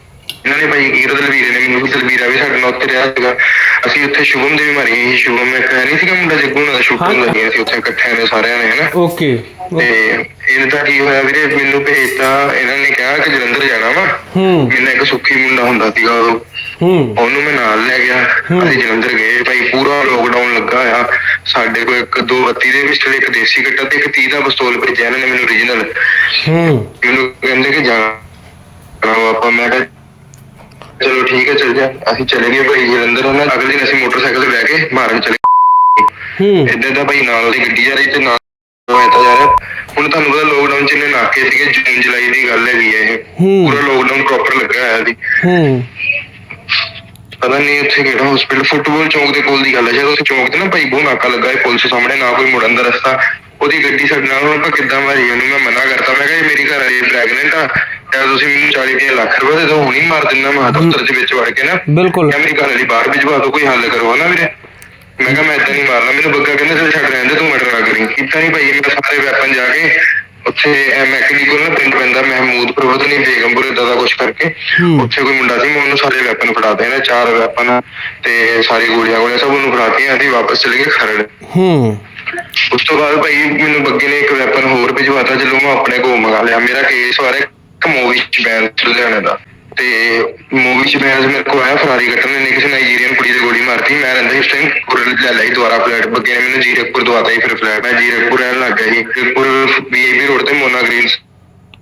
ਇਹਨਾਂ ਨੇ ਭਾਈ ਕੀਰ ਦਲਵੀਰ ਨੇ ਮੈਨੂੰ ਦਲਵੀਰ ਆ ਵੀ ਸਾਡੇ ਨਾਲ ਉੱਥੇ ਰਿਹਾ ਸੀਗਾ। ਅਸੀਂ ਉੱਥੇ ਸ਼ੁਭਮ ਦੇ ਵੀ ਮਾਰੀ ਸੀ ਸ਼ੁਭਮ ਇੱਕ ਹੈ ਨਹੀਂ ਸੀਗਾ ਮੁੰਡਾ ਜੱਗੂ ਨਾਲ ਹਾਂ। ਲੱਗੀਆਂ ਸੀ ਉੱਥੇ ਇਕੱਠਿਆਂ ਨੇ ਸਾਰਿਆਂ ਨੇ ਹਨਾ। ਓਕੇ। ਤੇ ਇਹਨਾਂ ਦਾ ਕੀ ਹੋਇਆ ਵੀਰੇ ਮੈਨੂੰ ਭੇਜਤਾ ਇਹਨਾਂ ਨੇ ਕਿਹਾ ਕਿ ਜਲੰਧਰ ਜਾਣਾ ਵਾ। ਹੂੰ। ਮੈਨੂੰ ਇੱਕ ਸੁੱਖੀ ਮੁੰਡਾ ਹੁੰਦਾ ਸੀਗਾ ਉਹ। ਹੂੰ। ਉਹਨੂੰ ਮੈਂ ਨਾਲ ਲੈ ਗਿਆ। ਅਸੀਂ ਜਲੰਧਰ ਗਏ। ਭਾਈ ਪੂਰਾ ਲੋਕਡਾਊਨ ਲੱਗਾ ਆ। ਸਾਡੇ ਕੋਲ ਇੱਕ ਦੋ 32 ਦੇ ਪਿਸਟਲ ਇੱਕ ਦੇਸੀ ਕੱਟਾ ਤੇ ਇੱਕ 30 ਦਾ ਪਿਸਤੌਲ ਭੇਜਿਆ ਇਹਨਾਂ ਨੇ ਮੈਨੂੰ origignal ਹੂੰ। ਮੈਨੂੰ ਕਹਿੰਦੇ ਕਿ ਜਾਣਾ ਆਪਾਂ। ਮੈਂ ਕਿਹਾ ਚਲੋ ਠੀਕ ਹੈ ਚੱਲ ਜਾ। ਅਸੀਂ ਚਲੇ ਗਏ ਭਾਈ ਜਲੰਧਰ। ਉਹਨਾਂ ਅਗਲੇ ਦਿਨ ਅਸੀਂ ਮੋਟਰਸਾਈਕਲ ਤੇ ਬਹਿ ਕੇ ਮਾਰਨ ਚਲੇ ਹੂੰ। ਇੱਦਾਂ ਦਾ ਭਾਈ ਨਾਲ ਦੀ ਗੱਡੀ ਜਾ ਰਹੀ ਤੇ ਨਾਲ ਮੈਂ ਤਾਂ ਜਾ ਰਿਹਾ। ਹੁਣ ਤੁਹਾਨੂੰ ਪਤਾ ਲੋਕਡਾਊਨ ਚ ਇਹਨੇ ਨਾਕੇ ਸੀਗੇ ਜੂਨ ਜੁਲਾਈ ਦੀ ਗੱਲ ਹੈਗੀ ਹੈ ਇਹ। ਪੂਰਾ ਲੋਕਡਾਊਨ ਪ੍ਰੋਪਰ ਲੱਗਾ ਹੋਇਆ ਸੀ। ਹੂੰ। ਪਤਾ ਨਹੀਂ ਉੱਥੇ ਕਿਹੜਾ ਹਸਪੀਟਲ ਫੁੱਟਬਾਲ ਚੌਂਕ ਦੇ ਕੋਲ ਦੀ ਗੱਲ ਹੈ। ਜਦੋਂ ਉੱਥੇ ਚੌਂਕ ਤੇ ਨਾ ਭਾਈ ਬੋ ਨਾਕਾ ਲੱਗਾ ਹੈ ਪੁਲਿਸ ਸਾਹਮਣੇ ਨਾ ਕੋਈ ਮੁੜਨ ਦਾ ਰਸਤਾ। ਉਹਦੀ ਗੱਡੀ ਸਾਡੇ ਨਾਲ ਆਪਾਂ ਕਿੱਦਾਂ ਮਾਰੀ ਉਹਨੂੰ ਮੈਂ ਮਨਾ ਕਰਤਾ। ਮੈਂ ਕਿਹਾ ਇਹ ਮੇਰੀ ਘਰ ਵਾਲੀ ਪ੍ਰੈਗਨੈਂਟ ਆ। ਜਾਂ ਤੁਸੀਂ ਮੈਨੂੰ 40 ਤੀਹ ਲੱਖ ਰੁਪਏ ਦੇ ਦਿਓ ਹੁਣੀ ਮਾਰ ਦਿੰਦਾ ਮੈਂ ਦਫ਼ਤਰ ਦੇ ਵਿੱਚ ਵੜ ਕੇ ਨਾ। ਬਿਲਕੁਲ। ਮੇਰੀ ਘਰ ਵਾਲੀ ਬਾਹਰ ਭਿਜਵਾ ਦਿਓ ਕੋਈ ਹੱਲ ਕਰੋ ਨਾ ਵੀਰੇ। ਮੈਂ ਕਿਹਾ ਮੈਂ ਇਦਾਂ ਨਹੀਂ ਮਾਰਨਾ। ਮੈਨੂੰ ਬੱਗਾ ਕਹਿੰਦਾ ਚੱਲ ਛੱਡ ਰਹਿੰਦੇ ਤੂੰ ਮਰਡਰ ਨਾ ਕਰੀ ਕੀਤਾ ਨਹੀਂ ਭਾਈ ਮੈਂ ਸਾਰੇ ਵੈਪਨ ਜਾ ਕੇ ਉੱਥੇ ਮੈਕਨੀ ਕੋਲ ਨਾ ਪਿੰਡ ਪੈਂਦਾ ਮਹਿਮੂਦ ਪ੍ਰਵਤ ਨਹੀਂ ਬੇਗਮਪੁਰ ਇਦਾਂ ਦਾ ਕੁਝ ਕਰਕੇ। ਉੱਥੇ ਕੋਈ ਮੁੰਡਾ ਸੀ ਮੈਂ ਉਹਨੂੰ ਸਾਰੇ ਵੈਪਨ ਫੜਾਤੇ ਨੇ ਚਾਰ ਵੈਪਨ ਤੇ ਸਾਰੀ ਗੋਲੀਆਂ ਗੋਲੀਆਂ ਸਭ ਉਹਨੂੰ ਫੜਾਤੀਆਂ ਅਸੀਂ ਵਾਪਸ ਚਲੇ ਗਏ ਖਰੜ। ਹੂੰ। ਉਸ ਤੋਂ ਬਾਅਦ ਭਾਈ ਮੈਨੂੰ ਬੱਗੇ ਨੇ ਇੱਕ ਵੈਪਨ ਹੋਰ ਭਿਜਵਾਤਾ ਚਲੋ ਮੈਂ ਆਪਣੇ ਕੋਲ ਮੰਗਾ ਲਿਆ। ਮੇਰਾ ਕੇਸ ਬਾਰੇ ਮੂਵੀ ਚ ਬੈਨ ਲੁਧਿਆਣਾ ਦਾ। ਤੇ ਮੂਵੀ ਚ ਬੈਨ ਮੇਰੇ ਕੋਲ ਆਇਆ ਫਰਾਰੀ ਕੱਟਣ ਨੇ ਕਿਸੇ ਨਾਈਜੀਰੀਅਨ ਕੁੜੀ ਦੇ ਗੋਲੀ ਮਾਰਤੀ। ਮੈਂ ਰਹਿੰਦਾ ਸੀ ਉਸ ਟਾਈਮ ਕੁਰਨ ਲੈ ਲਈ ਦੁਆਰਾ ਫਲੈਟ ਬੱਗੇ ਨੇ ਮੈਨੂੰ ਜੀਰਕਪੁਰ ਦਵਾਤਾ ਹੀ ਫਿਰ ਫਲੈਟ ਮੈਂ ਜੀਰਕਪੁਰ ਰਹਿਣ ਲੱਗ ਗਿਆ ਜੀ ਜੀਰਕਪੁਰ ਬੀਏਬੀ ਰੋਡ ਤੇ ਮੋਨਾ ਗ੍ਰੀਨ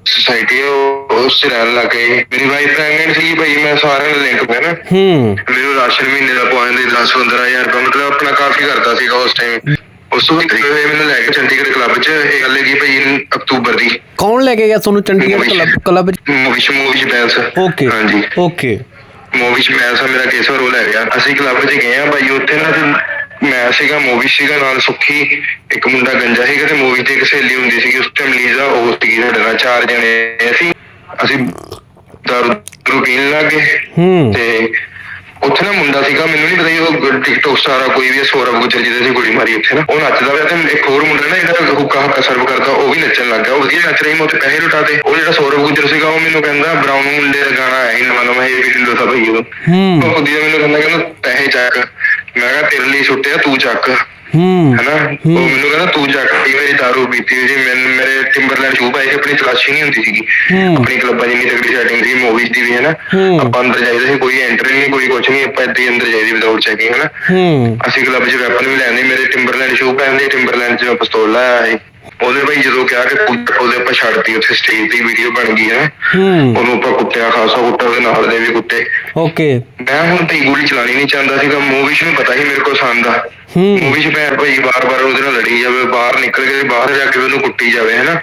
ਸੁਸਾਇਟੀ ਉਸ ਚ ਰਹਿਣ ਲੱਗ ਗਏ ਮੇਰੀ ਵਾਈਫ ਪ੍ਰੈਗਨੈਂਟ ਸੀ ਭਾਈ ਮੈਂ ਸਾਰਿਆਂ ਨਾਲ ਲਿੰਕ ਪਿਆ ਨਾ। ਹੂੰ। ਮੈਨੂੰ ਰਾਸ਼ਨ ਮਹੀਨੇ ਦਾ ਪਵਾਉਣ ਦੇ 10 15000 ਰੁਪਏ ਮਤਲਬ ਆਪਣਾ ਕਾਫੀ ਕਰਦਾ ਸੀਗਾ ਉਸ ਟਾਈਮ ਉਸ ਤੋਂ ਬਾਅਦ ਮੈਨੂੰ ਲੈ ਕੇ ਚੰਡੀਗੜ੍ਹ ਕਲੱਬ 'ਚ ਇਹ ਗੱਲ ਹੈਗੀ ਭਾਈ ਅਕਤੂਬਰ ਦੀ। ਕੌਣ ਲੈ ਕੇ ਗਿਆ ਤੁਹਾਨੂੰ ਚੰਡੀਗੜ੍ਹ ਕਲੱਬ ਕਲੱਬ ਚ ਮੂਵੀ 'ਚ? ਮੂਵੀ 'ਚ ਬੈਂਸ। ਓਕੇ ਹਾਂਜੀ। ਓਕੇ ਮੂਵੀ 'ਚ ਬੈਂਸ ਆ ਮੇਰਾ ਕੇਸ ਰੋਲ ਹੈ ਗਿਆ। ਅਸੀਂ ਕਲੱਬ 'ਚ ਗਏ ਆ ਭਾਈ ਉੱਥੇ ਨਾ ਤੇ ਮੈਂ ਸੀਗਾ ਮੂਵੀ ਸੀਗਾ ਨਾਲ ਸੁੱਖੀ ਇੱਕ ਮੁੰਡਾ ਗੰਜਾ ਸੀਗਾ ਤੇ ਮੂਵੀ 'ਚ ਇੱਕ ਸਹੇਲੀ ਹੁੰਦੀ ਸੀਗੀ ਉਸ ਟਾਈਮ ਲੀਜ਼ਾ ਉਹ ਸੀਗੀ ਸਾਡੇ ਨਾਲ ਚਾਰ ਜਣੇ ਅਸੀਂ ਅਸੀਂ ਦਾਰੂ ਪੀਣ ਲੱਗ ਤੇ ਉੱਥੇ ਨਾ ਮੁੰਡਾ ਸੀਗਾ ਮੈਨੂੰ ਨਹੀਂ ਪਤਾ ਸੀ ਉਹ ਟਿਕਟੋਕ ਸਟਾਰ ਆ ਕੋਈ ਵੀ ਸੌਰਵ ਗੁੱਜਰ ਜਿਹਦੇ ਸੀ ਗੋਲੀ ਮਾਰੀ ਉੱਥੇ ਨਾ। ਉਹ ਨੱਚਦਾ ਪਿਆ ਤੇ ਇੱਕ ਹੋਰ ਮੁੰਡਾ ਨਾ ਜਿਹੜਾ ਹੁੱਕਾ ਹੱਕਾ ਸਰਵ ਕਰਦਾ ਉਹ ਵੀ ਨੱਚਣ ਲੱਗ ਗਿਆ। ਉਹ ਵਧੀਆ ਨੱਚ ਰਹੀ ਮੈਂ ਉੱਥੇ ਪੈਸੇ ਲੁਟਾਤੇ ਉਹ ਜਿਹੜਾ ਸੌਰਵ ਗੁੱਜਰ ਸੀਗਾ ਉਹ ਮੈਨੂੰ ਕਹਿੰਦਾ ਬਰਾਊਨ ਮੁੰਡੇ ਦਾ ਗਾਣਾ ਆਇਆ ਸੀ ਨਵਾਂ ਨਵਾਂ ਇਹ ਵੀ ਢਿੱਲੋ ਉਹ। ਹੂੰ। ਉਹ ਉਹਦੀ ਮੈਨੂੰ ਕਹਿੰਦਾ ਕਹਿੰਦਾ ਪੈਸੇ ਚੱਕ। ਮੈਂ ਕਿਹਾ ਤੇਰੇ ਲਈ ਛੁੱਟਿਆ ਤੂੰ ਚੱਕ। ਹੂੰ ਹਨਾ? ਉਹ ਮੈਨੂੰ ਕਹਿੰਦਾ ਤੂੰ ਵੀ ਮੇਰੀ ਦਾਰੂ ਪੀਤੀ ਹੋਈ ਸੀ। ਮੈਨੂੰ ਮੇਰੇ ਟਿੰਬਰਲੈਂਡ ਸ਼ੂ ਪਾਏ ਸੀ ਆਪਣੀ ਤਲਾਸ਼ੀ ਨਹੀਂ ਹੁੰਦੀ ਸੀਗੀ। ਹੂੰ। ਆਪਣੀ ਕਲੱਬਾਂ ਜਿੰਨੀ ਤਗੜੀ ਸੈਟਿੰਗ ਸੀ ਮੂਵੀਜ਼ ਦੀ ਵੀ ਹਨਾ? ਹੂੰ। ਆਪਾਂ ਅੰਦਰ ਜਾਈਦਾ ਸੀ ਕੋਈ ਐਂਟਰੀ ਨਹੀਂ ਕੋਈ ਕੁਝ ਨਹੀਂ ਆਪਾਂ ਏਦਾਂ ਹੀ ਅੰਦਰ ਜਾਈਦੀ ਵਿਦਆਊਟ ਚੈਕਿੰਗ ਹਨਾ? ਹੂੰ। ਅਸੀਂ ਕਲੱਬ 'ਚ ਵੈਪਨ ਵੀ ਲੈਂਦੇ ਮੇਰੇ ਟਿੰਬਰਲੈਂਡ ਸ਼ੂ ਪਹਿਨਦੇ ਟਿੰਬਰਲੈਂਡ 'ਚ ਮੈਂ ਪਿਸਤੌਲ ਲਾਇਆ ਸੀ। ਉਹਦੇ ਭਾਈ ਜਦੋਂ ਕਿਹਾ ਕਿ ਤੂੰ ਉਹਦੇ ਆਪਾਂ ਛੱਡਤੀ ਉੱਥੇ ਸਟੇਜ ਤੇ ਵੀਡੀਓ ਬਣ ਗਈ ਹੈ। ਹੂੰ। ਉਹਨੂੰ ਆਪਾਂ ਕੁੱਟਿਆ ਖਾਸਾ ਕੁੱਟਿਆ ਉਹਦੇ ਨਾਲ ਦੇ ਵੀ ਕੁੱਟੇ ਓਕੇ। ਮੈਂ ਹੁਣ ਤੇ ਗੋਲੀ ਚਲਾਣੀ ਨਹੀਂ ਚਾਹੁੰਦਾ ਸੀਗਾ ਮੂਵੀ 'ਚ ਵੀ ਪਤਾ ਸੀ ਮੇਰੇ ਕੋਲ ਸੰਦ ਆ। ਹੂੰ। ਮੂਵੀ 'ਚ ਭੈਣ ਭਾਈ ਬਾਰ-ਬਾਰ ਉਹਦੇ ਨਾਲ ਲੜੀ ਜਾਵੇ ਬਾਹਰ ਨਿਕਲ ਕੇ ਬਾਹਰ ਜਾ ਕੇ ਉਹਨੂੰ ਕੁੱਟੀ ਜਾਵੇ ਹੈਨਾ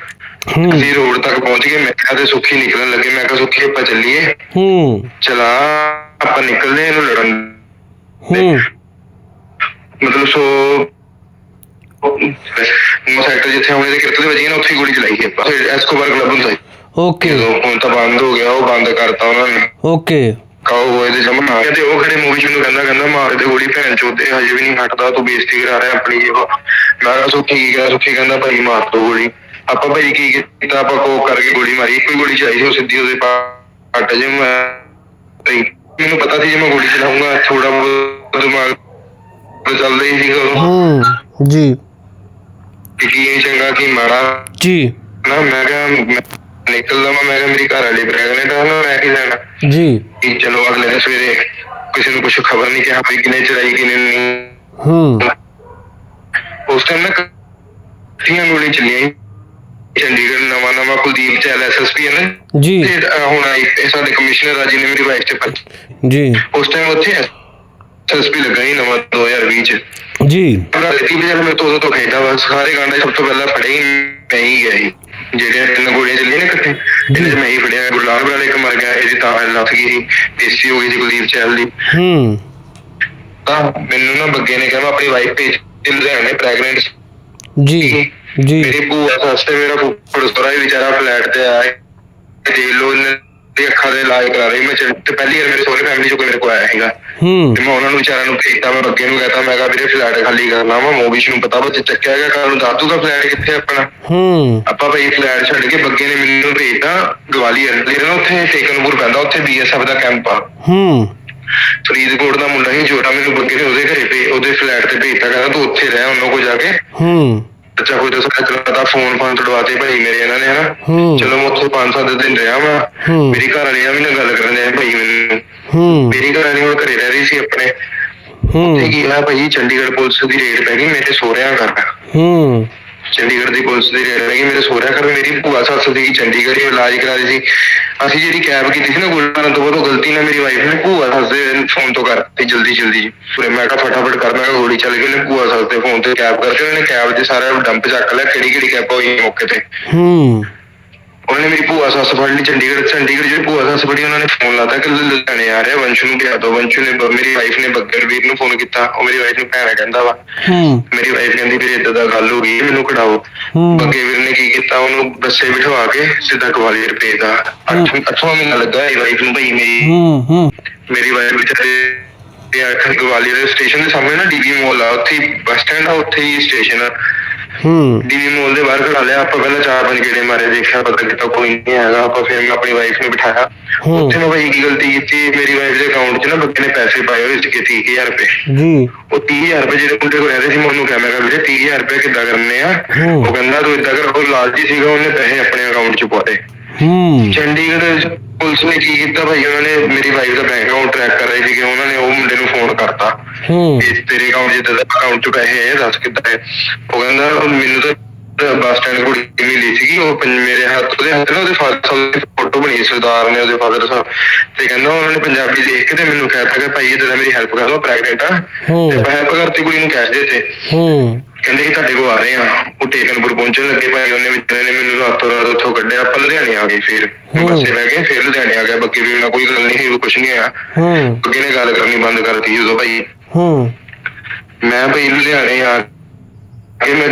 ਅਸੀਂ ਰੋਡ ਤੱਕ ਪਹੁੰਚ ਗਏ ਮੈਂ ਕਿਹਾ ਤੇ ਸੁੱਖੀ ਨਿਕਲਣ ਲੱਗੇ ਮੈਂ ਕਿਹਾ ਸੁੱਖੀ ਆਪਾਂ ਚੱਲੀਏ। ਹੂੰ। ਚਲਾ ਆਪਾਂ ਨਿਕਲਦੇ ਇਹਨੂੰ ਲੜਨ। ਹੂੰ ਮਤਲਬ ਸੋ ਉਹ ਸੈਕਟਰ ਜਿੱਥੇ ਹੁਣ ਇਹਦੇ ਕਿਰਤ ਦੇ ਵਜੀ ਨਾ ਉੱਥੇ ਹੀ ਗੋਲੀ ਚਲਾਈ ਹੈ ਆਪਾਂ ਐਸਕੋਬਾਰ ਕਲੱਬ ਹੁੰਦਾ ਸੀ ਓਕੇ ਜਦੋਂ ਹੁਣ ਤਾਂ ਬੰਦ ਹੋ ਗਿਆ ਉਹ ਬੰਦ ਕਰਤਾ ਉਹਨਾਂ ਨੇ। ਓਕੇ ਕਾਉ ਹੋਏ ਦੇ ਜਮਾ ਆ ਗਿਆ ਤੇ ਉਹ ਖੜੇ ਮੂਵੀ ਚ ਮੈਨੂੰ ਕਹਿੰਦਾ ਕਹਿੰਦਾ ਮਾਰ ਦੇ ਗੋਲੀ ਭੈਣ ਚੋਦੇ ਹਜੇ ਵੀ ਨਹੀਂ ਹਟਦਾ ਤੂੰ ਬੇਇੱਜ਼ਤੀ ਕਰਾ ਰਿਹਾ ਆਪਣੀ ਇਹ ਮੈਂ ਕਿਹਾ ਸੁੱਖੀ ਗਿਆ ਸੁੱਖੀ ਕਹਿੰਦਾ ਭਾਈ ਮਾਰ ਦੋ ਗੋਲੀ। ਆਪਾਂ ਭਾਈ ਕੀ ਕੀਤਾ ਆਪਾਂ ਕੋਕ ਕਰਕੇ ਗੋਲੀ ਮਾਰੀ ਹੀ ਗੋਲੀ ਸੀ ਉਹ ਸਿੱਧੀ ਉਹਦੇ ਪੱਟ ਜੇ ਮੈਂ। ਮੈਨੂੰ ਪਤਾ ਸੀ ਜੇ ਮੈਂ ਗੋਲੀ ਚਲਾਉਂਗਾ ਥੋੜਾ ਬਹੁਤ ਦਿਮਾਗ ਤੇ ਚੱਲਦਾ ਹੀ ਸੀਗਾ ਹੂੰ ਜੀ। ਕਿ ਇਹ ਚੰਗਾ ਕੀ ਮਾੜਾ। ਜੀ। ਨਾ ਮੈਂ ਕਿਹਾ ਮੈਂ ਨਿਕਲਦਾ ਵਾਂ, ਮੈਂ ਕਿਹਾ ਮੇਰੀ ਘਰ ਵਾਲੀ ਪ੍ਰੈਗਨੈਂਟ ਆ ਨਾ ਮੈਂ ਕੀ ਲੈਣਾ ਜੀ। ਕਿ ਚਲੋ ਅਗਲੇ ਦਿਨ ਸਵੇਰੇ ਕਿਸੇ ਨੂੰ ਕੁਝ ਖਬਰ ਨਹੀਂ ਕਿ ਹਾਂ ਵੀ ਕਿਨੇ ਚੜਾਈ ਕਿਨੇ ਨਹੀਂ। ਹੂੰ। ਉਸ ਟਾਈਮ ਨਾ ਤੀਆਂ ਗੋਲੀ ਚੱਲੀਆਂ ਸੀ। ਚੰਡੀਗੜ੍ਹ ਨਵਾਂ ਨਵਾਂ ਕੁਲਦੀਪ ਚੈਲ ਐਸਐਸਪੀ ਹੈ ਨਾ। ਜੀ। ਤੇ ਹੁਣ ਆਈ ਇਹ ਸਾਡੇ ਕਮਿਸ਼ਨਰ ਆ ਜਿਹਨੇ ਮੇਰੀ ਵਾਈਫ ਤੇ ਪਰ ਜੀ। ਉਸ ਟਾਈਮ ਉੱਥੇ ਐਸਐਸਪੀ ਲੱਗਾ ਹੀ ਨਵਾਂ 2020 ਚ। ਜੀ। ਪੂਰਾ ਦਿੱਤੀ ਵੀ ਜਦ ਮੈਂ ਤੋਂ ਤੋਂ ਖੇਡਾ ਵਾ ਸਾਰੇ ਗਾਂਡੇ ਸਭ ਤੋਂ ਪਹਿਲਾਂ ਫੜੇ ਹੀ ਮੈਂ ਹੀ ਗਿਆ ਸੀ। ਜਿਹੜੇ ਤਿੰਨ ਗੋਲੀਆਂ ਚੱਲੀਆਂ ਨੇ ਇਕੱਠੇ ਇਹਦੇ ਚ ਮੈਂ ਹੀ ਫੜਿਆ ਗੁਰਲਾਲ ਵਾਲੇ ਇੱਕ ਮਰ ਗਿਆ ਇਹਦੀ ਤਾਂ ਲੱਥ ਗਈ ਸੀ ਦੇਸੀ ਹੋ ਗਈ ਸੀ ਕੁਲਦੀਪ ਚੈਲ ਦੀ। ਹੂੰ। ਤਾਂ ਮੈਨੂੰ ਨਾ ਬੱਗੇ ਨੇ ਕਿਹਾ ਮੈਂ ਆਪਣੀ ਵਾਈਫ ਤੇ ਲੁਧਿਆਣੇ ਪ੍ਰੈਗਨੈਂਟ ਜੀ ਜੀ। ਮੇਰੀ ਭੂਆ ਸੱਸ ਤੇ ਮੇਰਾ ਫੁੱਫੜ ਵੀ ਵਿਚਾਰਾ ਫਲੈਟ ਤੇ ਆਇਆ ਜੇ ਲੋ ਦੀ ਅੱਖਾਂ ਦੇ ਇਲਾਜ ਕਰਾ ਰਹੀ। ਮੈਂ ਚ- ਤੇ ਪਹਿਲੀ ਵਾਰ ਮੇਰੇ ਸਹੁਰੇ ਫੈਮਿਲੀ ਚੋਂ ਕੋਈ ਮੇਰੇ ਕੋਲ ਆਇਆ ਸੀਗਾ। ਹੂੰ। ਤੇ ਮੈਂ ਉਹਨਾਂ ਨੂੰ ਵਿਚਾਰਿਆਂ ਨੂੰ ਭੇਜਤਾ ਮੈਂ ਬੱਗੇ ਨੂੰ ਕਹਤਾ ਮੈਂ ਕਿਹਾ ਵੀਰੇ ਫਲੈਟ ਖਾਲੀ ਕਰਨਾ ਵਾ ਮੂਵੀਸ਼ ਨੂੰ ਪਤਾ ਬੱਚੇ ਚੱਕਿਆ ਗਿਆ ਕੱਲ ਨੂੰ ਦੱਸ ਦੂਗਾ ਫਲੈਟ ਕਿੱਥੇ ਆ ਆਪਣਾ? ਹੂੰ। ਆਪਾਂ ਭਾਈ ਫਲੈਟ ਛੱਡ ਕੇ ਬੱਗੇ ਨੇ ਮੈਨੂੰ ਭੇਜਤਾ ਗਵਾਲੀਅਰ। ਜਿਹੜਾ ਨਾ ਉੱਥੇ ਟੇਕਨਪੁਰ ਪੈਂਦਾ ਉੱਥੇ ਬੀਐਸਐਫ ਦਾ ਕੈਂਪ ਆ। ਹੂੰ। ਫਰੀਦਕੋਟ ਦਾ ਮੁੰਡਾ ਸੀ ਛੋਟਾ ਮੈਨੂੰ ਬੱਗੇ ਨੇ ਉਹਦੇ ਘਰੇ ਭੇ ਉਹਦੇ ਫਲੈਟ ਤੇ ਭੇਜਤਾ ਕਹਿੰਦਾ ਤੂੰ ਉੱਥੇ ਰਹਿ ਉਹਨਾਂ ਕੋਲ ਜਾ ਕੇ। ਹੂੰ। ਅੱਛਾ ਕੋਈ ਦੱਸਣਾ ਚਲਾਦਾ ਫੋਨ ਫੋਨ ਤੜਵਾਤੇ ਭਾਈ ਮੇਰੇ ਇਹਨਾਂ ਨੇ ਹਨਾ? ਹੂੰ। ਚਲੋ ਮੈਂ ਉੱਥੇ ਪੰਜ ਸੱਤ ਦਿਨ ਰਿਹਾ ਮੈਂ ਹੂੰ। ਮੇਰੀ ਘਰ ਵਾਲੀ ਨਾਲ ਵੀ ਨਾ ਗੱਲ ਕਰਨ ਦੇ ਭਾਈ ਮੈਨੂੰ। ਹੂੰ। ਮੇਰੀ ਘਰ ਵਾਲੀ ਹੁਣ ਘਰੇ ਰਹਿ ਰਹੀ ਸੀ ਆਪਣੇ। ਤੇ ਹੂੰ ਕੀ ਹੋਇਆ ਭਾਈ ਚੰਡੀਗੜ੍ਹ ਪੁਲਿਸ ਦੀ ਰੇਡ ਪੈ ਗਈ ਮੇਰੇ ਸਹੁਰਿਆਂ ਘਰ ਹੂੰ। ਚੰਡੀਗੜ੍ਹ ਦੀ ਪੁਲਿਸ ਦੀ ਰੇਡ ਪੈ ਮੇਰੇ ਸਹੁਰਿਆਂ ਘਰ ਮੇਰੀ ਭੂਆ ਸੱਸ ਦੀ ਚੰਡੀਗੜ੍ਹ ਹੀ ਇਲਾਜ ਕਰਾ ਰਹੀ ਸੀ। ਅਸੀਂ ਜਿਹੜੀ ਕੈਬ ਕੀਤੀ ਸੀ ਨਾ ਗੁਰਦਾਨ ਤੋਂ ਬਾਅਦ, ਉਹ ਗਲਤੀ ਨਾਲ ਮੇਰੀ ਵਾਈਫ ਨੇ ਭੂਆ ਸੱਸ ਦੇ ਫੋਨ ਤੋਂ ਕਰਤੀ ਜਲਦੀ ਜਲਦੀ। ਫਿਰ ਮੈਂ ਕਿਹਾ ਫਟਾਫਟ ਕਰ, ਮੈਂ ਗੋਲੀ ਚੱਲ ਗਈ, ਉਹਨੇ ਭੂਆ ਸੱਸ ਦੇ ਫੋਨ ਤੇ ਕੈਬ ਕਰਕੇ ਉਹਨੇ ਕੈਬ ਦੇ ਸਾਰਾ ਡੰਪ ਚੱਕ ਲਿਆ ਕਿਹੜੀ ਕਿਹੜੀ ਕੈਬ ਹੋਈ ਮੌਕੇ ਤੇ। ਹੂੰ। ਉਹਨੇ ਮੇਰੀ ਭੂਆ ਸੱਸ ਫੜ ਲਈ ਚੰਡੀਗੜ੍ਹ ਚੰਡੀਗੜ੍ਹ ਜਿਹੜੀ ਭੂਆ ਸੱਸ ਫੜੀ ਉਹਨਾਂ ਨੇ ਫੋਨ ਲਾਤਾ ਕਿ ਲੁਧਿਆਣੇ ਆ ਰਿਹਾ ਵੰਸ਼ ਨੂੰ ਭੇਜ ਦੋ। ਵੰਸ਼ ਨੇ ਮੇਰੀ ਵਾਈਫ ਨੇ ਬੱਗਰ ਵੀਰ ਨੂੰ ਫੋਨ ਕੀਤਾ। ਉਹ ਮੇਰੀ ਵਾਈਫ ਨੂੰ ਭੈਣਾ ਕਹਿੰਦਾ ਵਾ। ਹੂੰ। ਮੇਰੀ ਵਾਈਫ ਕਹਿੰਦੀ ਵੀਰੇ ਇਦਾਂ ਦਾ ਗੱਲ ਹੋ ਗਈ ਮੈਨੂੰ ਕਢਾਓ ਹੂੰ। ਬੱਗੇ ਵੀਰ ਨੇ ਕੀ ਕੀਤਾ ਉਹਨੂੰ ਬੱਸੇ ਬਿਠਵਾ ਕੇ ਸਿੱਧਾ ਗਵਾਲੀਅਰ ਭੇਜਦਾ ਅੱਠ ਅੱਠਵਾਂ ਮਹੀਨਾ ਲੱਗਾ ਇਹ ਵਾਈਫ ਨੂੰ ਭਾਈ ਮੇਰੀ। ਹੂੰ ਹੂੰ। ਮੇਰੀ ਵਾਈਫ ਵਿਚਾਰੇ ਤੇ ਅੱਠ ਗਵਾਲੀਅਰ ਸਟੇਸ਼ਨ ਦੇ ਸਾਹਮਣੇ ਨਾ ਡੀਬੀ ਮੋਲ ਆ ਉੱਥੇ ਬੱਸ ਸਟੈਂਡ ਆ ਉੱਥੇ ਹੀ ਸਟੇਸ਼ਨ ਆ। ਹੂੰ। ਡੀਵੀ ਮੋਲ ਦੇ ਬਾਹਰ ਖੜਾ ਲਿਆ ਆਪਾਂ ਪਹਿਲਾਂ ਚਾਰ ਪੰਜ ਗੇੜੇ ਮਾਰੇ ਦੇਖਿਆ ਪਤਾ ਕਿਤਾ ਕੋਈ ਨਹੀਂ ਹੈਗਾ ਆਪਾਂ ਫਿਰ ਮੈਂ ਆਪਣੀ ਵਾਈਫ ਨੂੰ ਬਿਠਾਇਆ। ਉੱਥੇ ਮੈਂ ਭਾਈ ਕੀ ਗਲਤੀ ਕੀਤੀ ਮੇਰੀ ਵਾਈਫ ਦੇ ਅਕਾਊਂਟ 'ਚ ਨਾ ਬੱਚੇ ਨੇ ਪੈਸੇ ਪਾਏ ਹੋਏ ਸੀਗੇ 30000 ਰੁਪਏ। ਜੀ। ਉਹ 30000 ਰੁਪਏ ਜਿਹੜੇ ਮੁੰਡੇ ਕੋਲ ਰਹਿੰਦੇ ਸੀ ਮੈਂ ਉਹਨੂੰ ਕਿਹਾ ਮੈਂ ਕਿਹਾ ਵੀਰੇ 30000 ਰੁਪਏ ਕਿੱਦਾਂ ਕਰਨੇ ਆ। ਉਹ ਕਹਿੰਦਾ ਤੂੰ ਇਦਾਂ ਕਰ ਉਹ ਲਾਲਚੀ ਸੀਗਾ ਉਹਨੇ ਪੈਸੇ ਆਪਣੇ ਅਕਾਊਂਟ 'ਚ ਪਾ ਦੇ ਹੂੰ। ਚੰਡੀਗੜ੍ਹ ਪੁਲਿਸ ਨੇ ਕੀ ਕੀਤਾ ਭਾਈ? ਉਹਨਾਂ ਨੇ ਮੇਰੀ ਵਾਈਫ ਦਾ ਬੈਂਕ ਅਕਾਊਂਟ ਟਰੈਕ ਕਰ ਰਹੇ ਸੀਗੇ। ਉਹਨਾਂ ਨੇ ਉਹ ਮੁੰਡੇ ਨੂੰ ਫੋਨ ਕਰਤਾ। ਹੂੰ। ਕਿ ਤੇਰੇ ਅਕਾਊਂਟ 'ਚ ਤਾਂ ਅਕਾਊਂਟ 'ਚ ਪੈਸੇ ਆਏ ਆ, ਦੱਸ ਕਿੱਦਾਂ ਹੈ ਉਹ ਕਹਿੰਦਾ ਮੈਨੂੰ ਤਾਂ ਬੱਸ ਸਟੈਂਡ ਕੁੜੀ ਮਿਲੀ ਸੀਗੀ। ਉਹ ਪੰਜ- ਮੇਰੇ ਹੱਥ ਉਹਦੇ ਹੱਥ ਨਾਲ ਉਹਦੇ ਫਾਦਰ ਸਾਹਿਬ ਦੀ ਫੋਟੋ ਬਣੀ ਸਰਦਾਰ ਨੇ ਉਹਦੇ ਫਾਦਰ ਸਾਹਿਬ। ਤੇ ਕਹਿੰਦਾ ਉਹਨਾਂ ਨੇ ਪੰਜਾਬੀ ਦੇਖ ਕੇ ਤੇ ਮੈਨੂੰ ਕਹਿਤਾ ਕਿ ਭਾਈ ਇਹਦਾ ਮੇਰੀ ਹੈਲਪ ਕਰ ਦੋ ਪ੍ਰੈਗਨੈਂਟ ਆ। ਹੂੰ। ਤੇ ਹੈਲਪ ਕਰਤੀ ਕੁੜੀ ਨੂੰ ਕੈਸ਼ ਦੇ ਤੇ ਹੂੰ। ਕਹਿੰਦੇ ਕਿ ਤੁਹਾਡੇ ਕੋਲ ਆ ਰਹੇ ਆ। ਉਹ ਟੇਕਨਪੁਰ ਪਹੁੰਚਣ ਲੱਗੇ ਭਾਈ ਉਹਨੇ ਵਿਚਾਰੇ ਨੇ ਮੈਨੂੰ ਰਾਤੋਂ ਰਾਤ ਉੱਥੋਂ ਕੱਢਿਆ। ਆਪਾਂ ਲੁਧਿਆਣੇ ਆ ਗਏ ਫਿਰ। ਹੂੰ। ਬੱਸੇ ਬਹਿ ਕੇ ਫਿਰ ਲੁਧਿਆਣੇ ਆ ਗਿਆ। ਬੱਕੀ ਵੀ ਨਾਲ ਕੋਈ ਗੱਲ ਨਹੀਂ ਸੀ ਕੁਝ ਨਹੀਂ ਆ ਹੂੰ। ਅੱਗੇ ਨੇ ਗੱਲ ਕਰਨੀ ਬੰਦ ਕਰਤੀ ਉਦੋਂ ਭਾਈ। ਹੂੰ। ਮੈਂ ਭਾਈ ਲੁਧਿਆਣੇ ਆ ਕੇ ਮੈਂ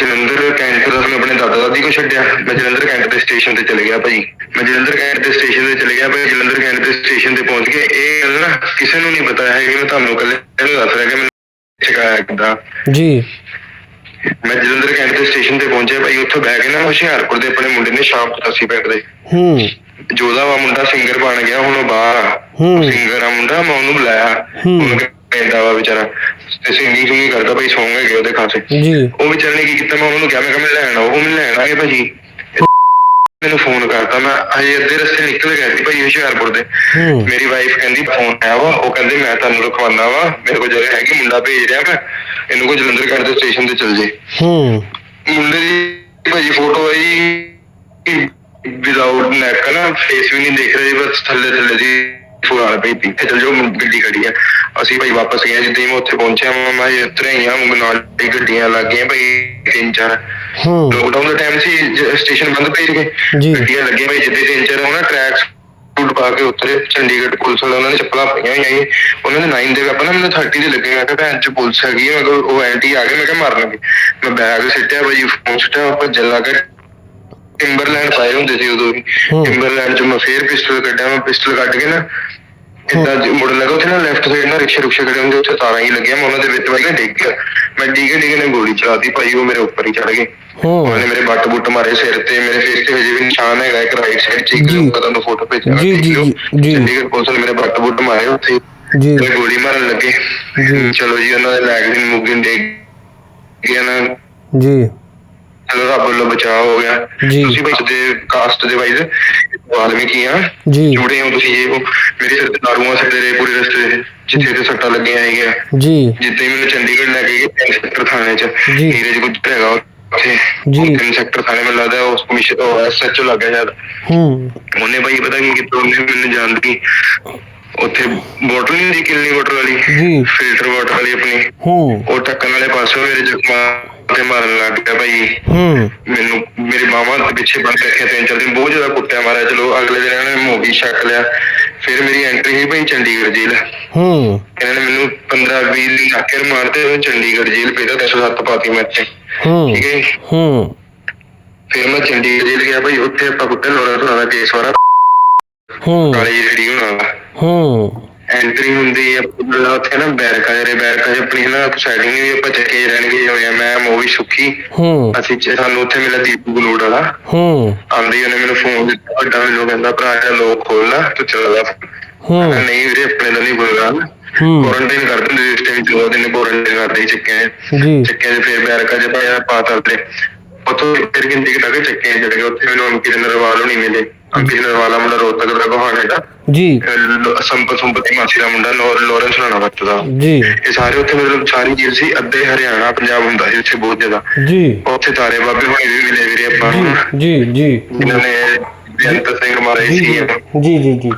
ਜਲੰਧਰ ਕੈਂਟ ਤੋਂ ਆਪਣੇ ਦਾਦਾ ਦਾਦੀ ਕੋ ਛੱਡਿਆ। ਮੈਂ ਜਲੰਧਰ ਕੈਂਟ ਦੇ ਸਟੇਸ਼ਨ ਤੇ ਚਲੇ ਗਿਆ ਭਾਈ। ਮੈਂ ਜਲੰਧਰ ਕੈਂਟ ਦੇ ਸਟੇਸ਼ਨ ਤੇ ਚਲੇ ਗਿਆ ਭਾਈ। ਜਲੰਧਰ ਕੈਂਟ ਦੇ ਸਟੇਸ਼ਨ ਤੇ ਪਹੁੰਚ ਕੇ ਇਹ ਗੱਲ ਨਾ ਕਿਸੇ ਨੂੰ ਨਹੀਂ ਪਤਾ ਹੈ ਕਿ ਮੈਂ ਤੁਹਾਨੂੰ ਕੱਲੇ ਇਹਨੂੰ ਦੱਸ ਰਿਹਾ ਕਿ ਮੈਨੂੰ ਚਕਾਇਆ ਕਿੱਦਾਂ ਜੀ। ਮੈਂ ਜਲੰਧਰ ਕੈਂਟ ਦੇ ਸਟੇਸ਼ਨ ਤੇ ਪਹੁੰਚਿਆ ਭਾਈ ਉੱਥੋਂ ਬਹਿ ਕੇ ਨਾ ਹੁਸ਼ਿਆਰਪੁਰ ਦੇ ਆਪਣੇ ਮੁੰਡੇ ਨੇ ਸ਼ਾਮ 85 ਪਿੰਡ ਦੇ। ਹੂੰ। ਜੋਦਾ ਵਾ ਮੁੰਡਾ ਸਿੰਗਰ ਬਣ ਗਿਆ ਹੁਣ ਉਹ ਬਾਹਰ ਆ। ਹੂੰ। ਸਿੰਗਰ ਆ ਮੁੰਡਾ ਮੈਂ ਉਹਨੂੰ ਬੁਲਾਇਆ। ਹੂੰ। ਉਹਨੂੰ ਕਹਿੰਦਾ ਵਾ ਵਿਚਾਰਾ। ਤੇ ਸਿੰਗਿੰਗ ਸੁਣੀ ਕਰਦਾ ਭਾਈ ਸੌਂਗ ਹੈਗੇ ਉਹਦੇ ਖਾਸੇ। ਜੀ। ਉਹ ਵਿਚਾਰੇ ਨੇ ਕੀ ਕੀਤਾ ਮੈਂ ਉਹਨੂੰ ਕਿਹਾ ਮੈਂ ਕਿਹਾ ਮੈਂ ਲੈਣ ਆਓ ਉਹ ਮੈਨੂੰ ਲੈਣ ਆਏ ਭਾਜੀ। ਮੈਨੂੰ ਫੋਨ ਕਰਤਾ ਮੈਂ ਹਜੇ ਅੱਧੇ ਰਸਤੇ ਨਿਕਲ ਗਿਆ ਸੀ ਭਾਈ ਹੁਸ਼ਿਆਰਪੁਰ ਦੇ। ਹੂੰ। ਮੇਰੀ ਵਾਈਫ ਕਹਿੰਦੀ ਫੋਨ ਆਇਆ ਵਾ ਉਹ ਕਹਿੰਦੇ ਮੈਂ ਤੁਹਾਨੂੰ ਰਖਵਾਨਾ ਵਾ ਮੇਰੇ ਕੋਲ ਜਗ੍ਹਾ ਹੈਗੀ ਮੁੰਡਾ ਭੇਜ ਰਿਹਾ ਮੈਂ ਇਹਨੂੰ ਕੋ ਜਲੰਧਰ ਕਰ ਦੇ ਸਟੇਸ਼ਨ ਤੇ ਚੱਲ ਜੇ ਹੂੰ। ਮੁੰਡੇ ਦੀ ਭਾਜੀ ਫੋਟੋ ਆਈ ਵਿਦਆਊਟ ਨੈਕ ਨਾ ਫੇਸ ਵੀ ਨਹੀਂ ਦੇਖ ਰਹੀ ਬਸ ਥੱਲੇ ਥੱਲੇ ਦੀ ਫੁਹਾਰ ਪਈ ਤੇ ਚਲ ਜੋ ਗੱਡੀ ਖੜੀ ਆ। ਅਸੀਂ ਭਾਈ ਵਾਪਸ ਗਏ ਜਿੱਦਾਂ ਹੀ ਮੈਂ ਉੱਥੇ ਪਹੁੰਚਿਆ ਮੈਂ ਮੈਂ ਉਤਰਿਆ ਹੀ ਆ ਨਾਲ ਹੀ ਗੱਡੀਆਂ ਲੱਗ ਗਈਆਂ ਭਾਈ ਤਿੰਨ ਚਾਰ। ਹੂੰ। ਲੋਕਡਾਊਨ ਦਾ ਟਾਈਮ ਸੀ ਸਟੇਸ਼ਨ ਬੰਦ ਪਈ ਸੀਗੇ। ਗੱਡੀਆਂ ਲੱਗੀਆਂ ਭਾਈ ਜਿੱਦੇ ਤਿੰਨ ਚਾਰ ਉਹਨਾਂ ਟਰੈਕ ਸੂਟ ਪਾ ਕੇ ਉਤਰੇ ਚੰਡੀਗੜ੍ਹ ਪੁਲਿਸ ਵਾਲੇ ਉਹਨਾਂ ਨੇ ਚੱਪਲਾਂ ਪਾਈਆਂ ਹੋਈਆਂ ਉਹਨਾਂ ਦੇ 9 ਦੇ ਵੈਪਨ ਮੈਨੂੰ 30 ਦੇ ਲੱਗੇ ਮੈਂ ਕਿਹਾ ਭੈਣ ਚ ਪੁਲਿਸ ਹੈਗੀ ਆ ਮੈਂ ਕਿਹਾ ਉਹ ਐਂਟੀ ਆ ਗਏ ਮੈਂ ਕਿਹਾ ਮਾਰਨਗੇ ਮੈਂ ਬੈਗ ਸਿੱਟਿਆ ਭਾਈ ਫੋਨ ਸਿੱਟਿਆ ਭੱਜਣ ਲੱਗਾ ਟਿੰਬਰਲੈਂਡ ਪਾਏ ਹੁੰਦੇ ਸੀ ਉਦੋਂ ਵੀ। ਟਿੰਬਰਲੈਂਡ ਚ ਮੈਂ ਫੇਰ ਪਿਸਟਲ ਕੱਢਿਆ ਮੈਂ ਪਿਸਟਲ ਕੱਢ ਕੇ ਨਾ ਇਦਾਂ ਮੁੜ ਲੱਗਾ ਉੱਥੇ ਨਾ ਲੈਫਟ ਸਾਈਡ ਨਾ ਰਿਕਸ਼ੇ ਰੁਕਸ਼ੇ ਖੜੇ ਹੁੰਦੇ ਉੱਥੇ ਤਾਰਾਂ ਹੀ ਲੱਗੀਆਂ ਮੈਂ ਉਹਨਾਂ ਦੇ ਵਿੱਚ ਵਜੇ ਡਿੱਗ ਗਿਆ। ਮੈਂ ਡਿੱਗੇ ਡਿੱਗੇ ਨੇ ਗੋਲੀ ਚਲਾਤੀ ਭਾਈ ਉਹ ਮੇਰੇ ਉੱਪਰ ਹੀ ਚੜ ਗਏ। ਉਹਨਾਂ ਮੇਰੇ ਬੱਟ ਬੁੱਟ ਮਾਰੇ ਸਿਰ ਤੇ ਮੇਰੇ ਫੇਸ ਤੇ ਹਜੇ ਵੀ ਨਿਸ਼ਾਨ ਹੈਗਾ ਇੱਕ ਰਾਈਟ ਸਾਈਡ ਚ ਇੱਕ ਜੀ। ਲੋਕਾਂ ਤੁਹਾਨੂੰ ਫੋਟੋ ਭੇਜਿਆ ਜੀ, ਜੀ, ਜੀ, ਜੀ। ਚੰਡੀਗੜ੍ਹ ਪੁਲਿਸ ਨੇ ਮੇਰੇ ਬੱਟ ਬੁੱਟ ਮਾਰੇ ਉੱਥੇ। ਜੀ। ਗੋਲੀ ਮਾਰਨ ਲੱਗੇ। ਜੀ। ਚਲੋ ਜੀ ਉਹਨਾਂ ਦੇ ਮੁਗਜ਼ੀਨ ਦੇ ਗਿਆ ਨਾ। ਜੀ। ਰੱਬ ਵੱਲੋਂ ਬਚਾਅ ਹੋ ਗਿਆ। ਜੀ। ਤੁਸੀਂ ਭਾਈ ਦੇ ਕਾਸਟ ਦੇ ਵਾਈਜ਼ ਵਾਲਮੀਕੀ ਆ? ਜੀ। ਜੁੜੇ ਹੋ ਤੁਸੀਂ ਇਹ ਉਹ ਮੇਰੇ ਸਿਰ ਤੇ ਦਾਰੂਆਂ ਸਿੱਟੇ ਰਹੇ ਪੂਰੇ ਰਸਤੇ ਜਿੱਥੇ ਤੇ ਸੱਟਾਂ ਲੱਗੀਆਂ ਹੈਗੀਆਂ। ਜੀ। ਜਿੱਦਾਂ ਹੀ ਮੈਨੂੰ ਚੰਡੀਗੜ੍ਹ ਲੈ ਕੇ ਗਏ ਸੈਕਟਰ ਥਾਣੇ ਚ। ਜੀ। ਨੀਰਜ ਗੁੱਜਰ ਹੈਗਾ ਉੱਥੇ। ਜੀ। ਉਹ ਤਿੰਨ ਸੈਕਟਰ ਥਾਣੇ ਮੈਨੂੰ ਲੱਗਦਾ ਉਸ ਕਮਿਸ਼ਨ ਤੋਂ ਐਸਐਚਓ ਲੱਗ ਗਿਆ ਸ਼ਾਇਦ। ਹੂੰ। ਉਹਨੇ ਭਾਈ ਪਤਾ ਕੀ ਕੀਤਾ ਉਹਨੇ ਮੈਨੂੰ ਜਾਣਦੀ ਉੱਥੇ ਬੋਟਲ ਨਹੀਂ ਹੁੰਦੀ ਕਿਲਨੀ ਵਾਟਰ ਵਾਲੀ? ਜੀ। ਫਿਲਟਰ ਵਾਟਰ ਵਾਲੀ ਆਪਣੀ। ਹੂੰ। ਉਹ ਟੱਕਣ ਵਾਲੇ ਪਾਸੋਂ ਮੇਰੇ ਜ਼ਖਮਾਂ ਤੇ ਮਾਰਨ ਲੱਗ ਗਿਆ ਭਾਈ। ਹੂੰ। ਮੈਨੂੰ ਮੇਰੀ ਮਾਮਾ ਦੇ ਪਿੱਛੇ ਬੰਦ ਰੱਖਿਆ ਤਿੰਨ ਚਾਰ ਦਿਨ ਬਹੁਤ ਜ਼ਿਆਦਾ ਕੁੱਟਿਆ ਮਾਰਿਆ। ਚਲੋ ਅਗਲੇ ਦਿਨ ਇਹਨਾਂ ਨੇ ਮੋਗੀ ਛੱਕ ਲਿਆ। ਫਿਰ ਮੇਰੀ ਐਂਟਰੀ ਹੋਈ ਭਾਈ ਚੰਡੀਗੜ੍ਹ ਜੇਲ੍ਹ। ਹੂੰ। ਇਹਨਾਂ ਨੇ ਮੈਨੂੰ 15 20 ਦਿਨ ਆਖਰ ਮਾਰਦੇ ਹੋਏ ਚੰਡੀਗੜ੍ਹ ਜੇਲ੍ਹ ਭੇਜਿਆ 307 ਪਾਤੀ ਮੈਂ ਇੱਥੇ। ਹੂੰ। ਠੀਕ ਹੈ। ਹੂੰ। ਫਿਰ ਮੈਂ ਚੰਡੀਗੜ੍ਹ ਜੇਲ੍ਹ ਗਿਆ ਭਾਈ ਉੱਥੇ ਆਪਾਂ ਕੁੱਟੇ ਲੋੜਾ ਤੋਂ ਕੇਸ ਵਾਰਾ ਹੂੰ। ਕਾਲੀ ਜਿਹੜੀ ਹੋਣਾ ਹੂੰ। ਐਂਟਰੀ ਹੁੰਦੀ ਹੈ ਆਪਣਾ ਉੱਥੇ ਨਾ ਬੈਰਕਾ ਜਿਹੜੇ ਬੈਰਕਾ ਚ ਆਪਣੀ ਨਾ ਸੈਟਿੰਗ ਵੀ ਆਪਾਂ ਚੱਕੇ ਰਹਿਣਗੇ ਹੋਇਆ ਮੈਂ ਮੂਵੀ ਸੁੱਖੀ ਹੂੰ। ਅਸੀਂ ਚ- ਸਾਨੂੰ ਉੱਥੇ ਮਿਲਿਆ ਦੀਪੂ ਗਲੋੜ ਵਾਲਾ। ਹੂੰ। ਆਂਦੀ ਉਹਨੇ ਮੈਨੂੰ ਫੋਨ ਦਿੱਤਾ ਵੱਡਾ ਮੈਨੂੰ ਕਹਿੰਦਾ ਭਰਾ ਜਾ ਲੋਕ ਖੋਲਣਾ ਤੂੰ ਚੱਲ ਜਾ। ਹੂੰ। ਨਹੀਂ ਵੀਰੇ ਆਪਣੇ ਦਾ ਨਹੀਂ ਬੋਲਣਾ ਹੂੰ। ਕੁਆਰੰਟਾਈਨ ਕਰ ਦਿੰਦੇ ਇਸ ਟਾਈਮ ਦੋ ਦਿਨ ਕੁਆਰੰਟਾਈਨ ਕਰਦੇ ਹੀ ਚੱਕੇ ਜੀ। ਚੱਕੇ ਚ ਫਿਰ ਬੈਰਕਾ ਚ ਪਾਇਆ ਪਾਤਾ ਤੇ ਉੱਥੋਂ ਫਿਰ ਕਿਤਾ ਕੇ ਚੱਕੇ ਚ ਚਲੇ ਗਏ। ਉੱਥੇ ਮੈਨੂੰ ਅੰਕਿਤ ਨਰਵਾਲ ਹੋਣੀ ਮਿਲੇ। ਅੰਕਿਤ ਨਰਵਾਲਾ ਮੁੰਡਾ ਰੋਹਤਕ ਦਾ ਕਹਾਣੀ ਦਾ ਜੀ। ਸੰਪਤ ਸੰਪਤੀ ਮਾਸੀ ਦਾ ਮੁੰਡਾ ਲੋਰ- ਲੋਰੈਂਸ ਨਾਣਾ ਬੱਤ ਦਾ। ਜੀ। ਇਹ ਸਾਰੇ ਉੱਥੇ ਮਤਲਬ ਸਾਰੀ ਜੇਲ੍ਹ ਸੀ ਅੱਧੇ ਹਰਿਆਣਾ ਪੰਜਾਬ ਹੁੰਦਾ ਸੀ ਉੱਥੇ ਬਹੁਤ ਜ਼ਿਆਦਾ। ਜੀ। ਉੱਥੇ ਤਾਰੇ ਬਾਬੇ ਹੋਣੀ ਵੀ ਮਿਲੇ ਵੀਰੇ ਆਪਾਂ ਜੀ ਜੀ ਜਿਨ੍ਹਾਂ ਨੇ ਬੇਅੰਤ ਸਿੰਘ ਮਾਰੇ ਸੀ ਜੀ ਜੀ ਜੀ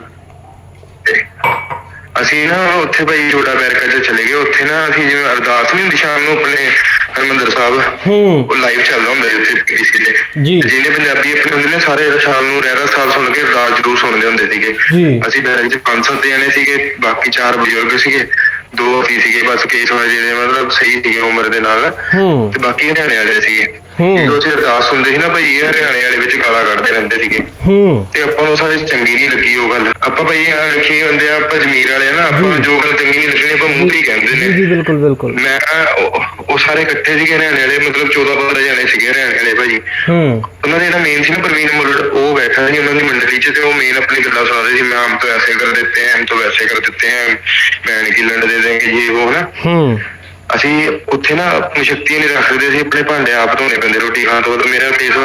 ਅਸੀਂ ਨਾ ਉੱਥੇ ਭਾਈ ਛੋਟਾ ਬੈਰਕਾ ਚ ਚਲੇ ਗਏ। ਉੱਥੇ ਨਾ ਅਸੀਂ ਜਿਵੇਂ ਅਰਦਾਸ ਨਹੀਂ ਹੁੰਦੀ ਸ਼ਾਮ ਨੂੰ ਆਪਣੇ ਹਰਮੰਦਰ ਸਾਹਿਬ। ਹੂੰ। ਉਹ ਲਾਈਵ ਚੱਲਦਾ ਹੁੰਦਾ ਉੱਥੇ ਪੀਸੀ ਤੇ ਜੀ। ਤੇ ਜਿਹਨੇ ਪੰਜਾਬੀ ਆਪਣੇ ਹੁੰਦੇ ਨੇ ਸਾਰੇ ਸ਼ਾਮ ਨੂੰ ਰਹਿਰਾ ਸਾਹਿਬ ਸੁਣ ਕੇ ਅਰਦਾਸ ਜ਼ਰੂਰ ਸੁਣਦੇ ਹੁੰਦੇ ਸੀਗੇ। ਜੀ। ਅਸੀਂ ਬੈਰਕ ਚ ਪੰਜ ਸੱਤ ਜਣੇ ਸੀਗੇ ਬਾਕੀ ਚਾਰ ਬਜ਼ੁਰਗ ਸੀਗੇ। ਦੋ ਅਸੀਂ ਸੀਗੇ ਬਸ ਕੇਸ ਵਾਲੇ ਜਿਹੜੇ ਮਤਲਬ ਸਹੀ ਸੀਗੇ ਉਮਰ ਦੇ ਨਾਲ। ਹੂੰ। ਤੇ ਬਾਕੀ ਹਰਿਆਣੇ ਵਾਲੇ ਸੀਗੇ। ਜਦੋਂ ਤੇ ਅਰਦਾਸ ਹੁੰਦੇ ਸੀ ਨਾ ਭਾਈ ਇਹ ਹਰਿਆਣੇ ਵਾਲੇ ਵਿੱਚ ਗਾਲਾਂ ਕੱਢਦੇ ਰਹਿੰਦੇ ਸੀਗੇ। ਹੂੰ। ਤੇ ਆਪਾਂ ਨੂੰ ਸਾਰੇ ਚੰਗੀ ਨਹੀਂ ਲੱਗੀ ਉਹ ਗੱਲ। ਆਪਾਂ ਭਾਈ ਰੱਖੀ ਹੁੰਦੇ ਆ ਆਪਾਂ ਜ਼ਮੀਰ ਵਾਲੇ ਨਾ ਆਪਾਂ ਜੋ ਗੱਲ ਚੰਗੀ ਨਹੀਂ ਲੱਗਣੀ ਆਪਾਂ ਮੂੰਹ ਤੇ ਕਹਿੰਦੇ ਨੇ। ਜੀ ਬਿਲਕੁਲ ਬਿਲਕੁਲ। ਮੈਂ ਉਹ ਸਾਰੇ ਇਕੱਠੇ ਸੀਗੇ ਹਰਿਆਣੇ ਵਾਲੇ ਮਤਲਬ 14 15 ਜਾਣੇ ਸੀਗੇ ਹਰਿਆਣੇ ਵਾਲੇ ਭਾਈ। ਹੂੰ। ਉਹਨਾਂ ਦੇ ਜਿਹੜਾ ਮੇਨ ਸੀ ਨਾ ਪ੍ਰਵੀਨ ਮੁਰੜ ਉਹ ਬੈਠਾ ਸੀ ਉਹਨਾਂ ਦੀ ਮੰਡਲੀ 'ਚ ਤੇ ਉਹ ਮੇਨ ਆਪਣੀ ਗੱਲਾਂ ਸੁਣਾ ਸੀ ਮੈਂ ਆਮ ਤੋਂ ਐਸੇ ਕਰ ਦਿੱਤੇ ਹਾਂ ਤੋਂ ਵੈਸੇ ਕਰ ਦਿੱਤੇ ਹਾਂ ਮੈਂ ਕਿ ਲੜ ਦੇ ਜੀ ਉਹ ਨਾ ਹੂੰ। ਅਸੀਂ ਉੱਥੇ ਨਾ ਆਪਣੀ ਸ਼ਕਤੀ ਨਹੀਂ ਰੱਖ ਸਕਦੇ ਸੀ ਆਪਣੇ ਭਾਂਡੇ ਆਪ ਧੋਣੇ ਪੈਂਦੇ, ਰੋਟੀ ਖਾਣ ਤੋਂ ਬਾਅਦ ਮੇਰਾ ਫੇਸ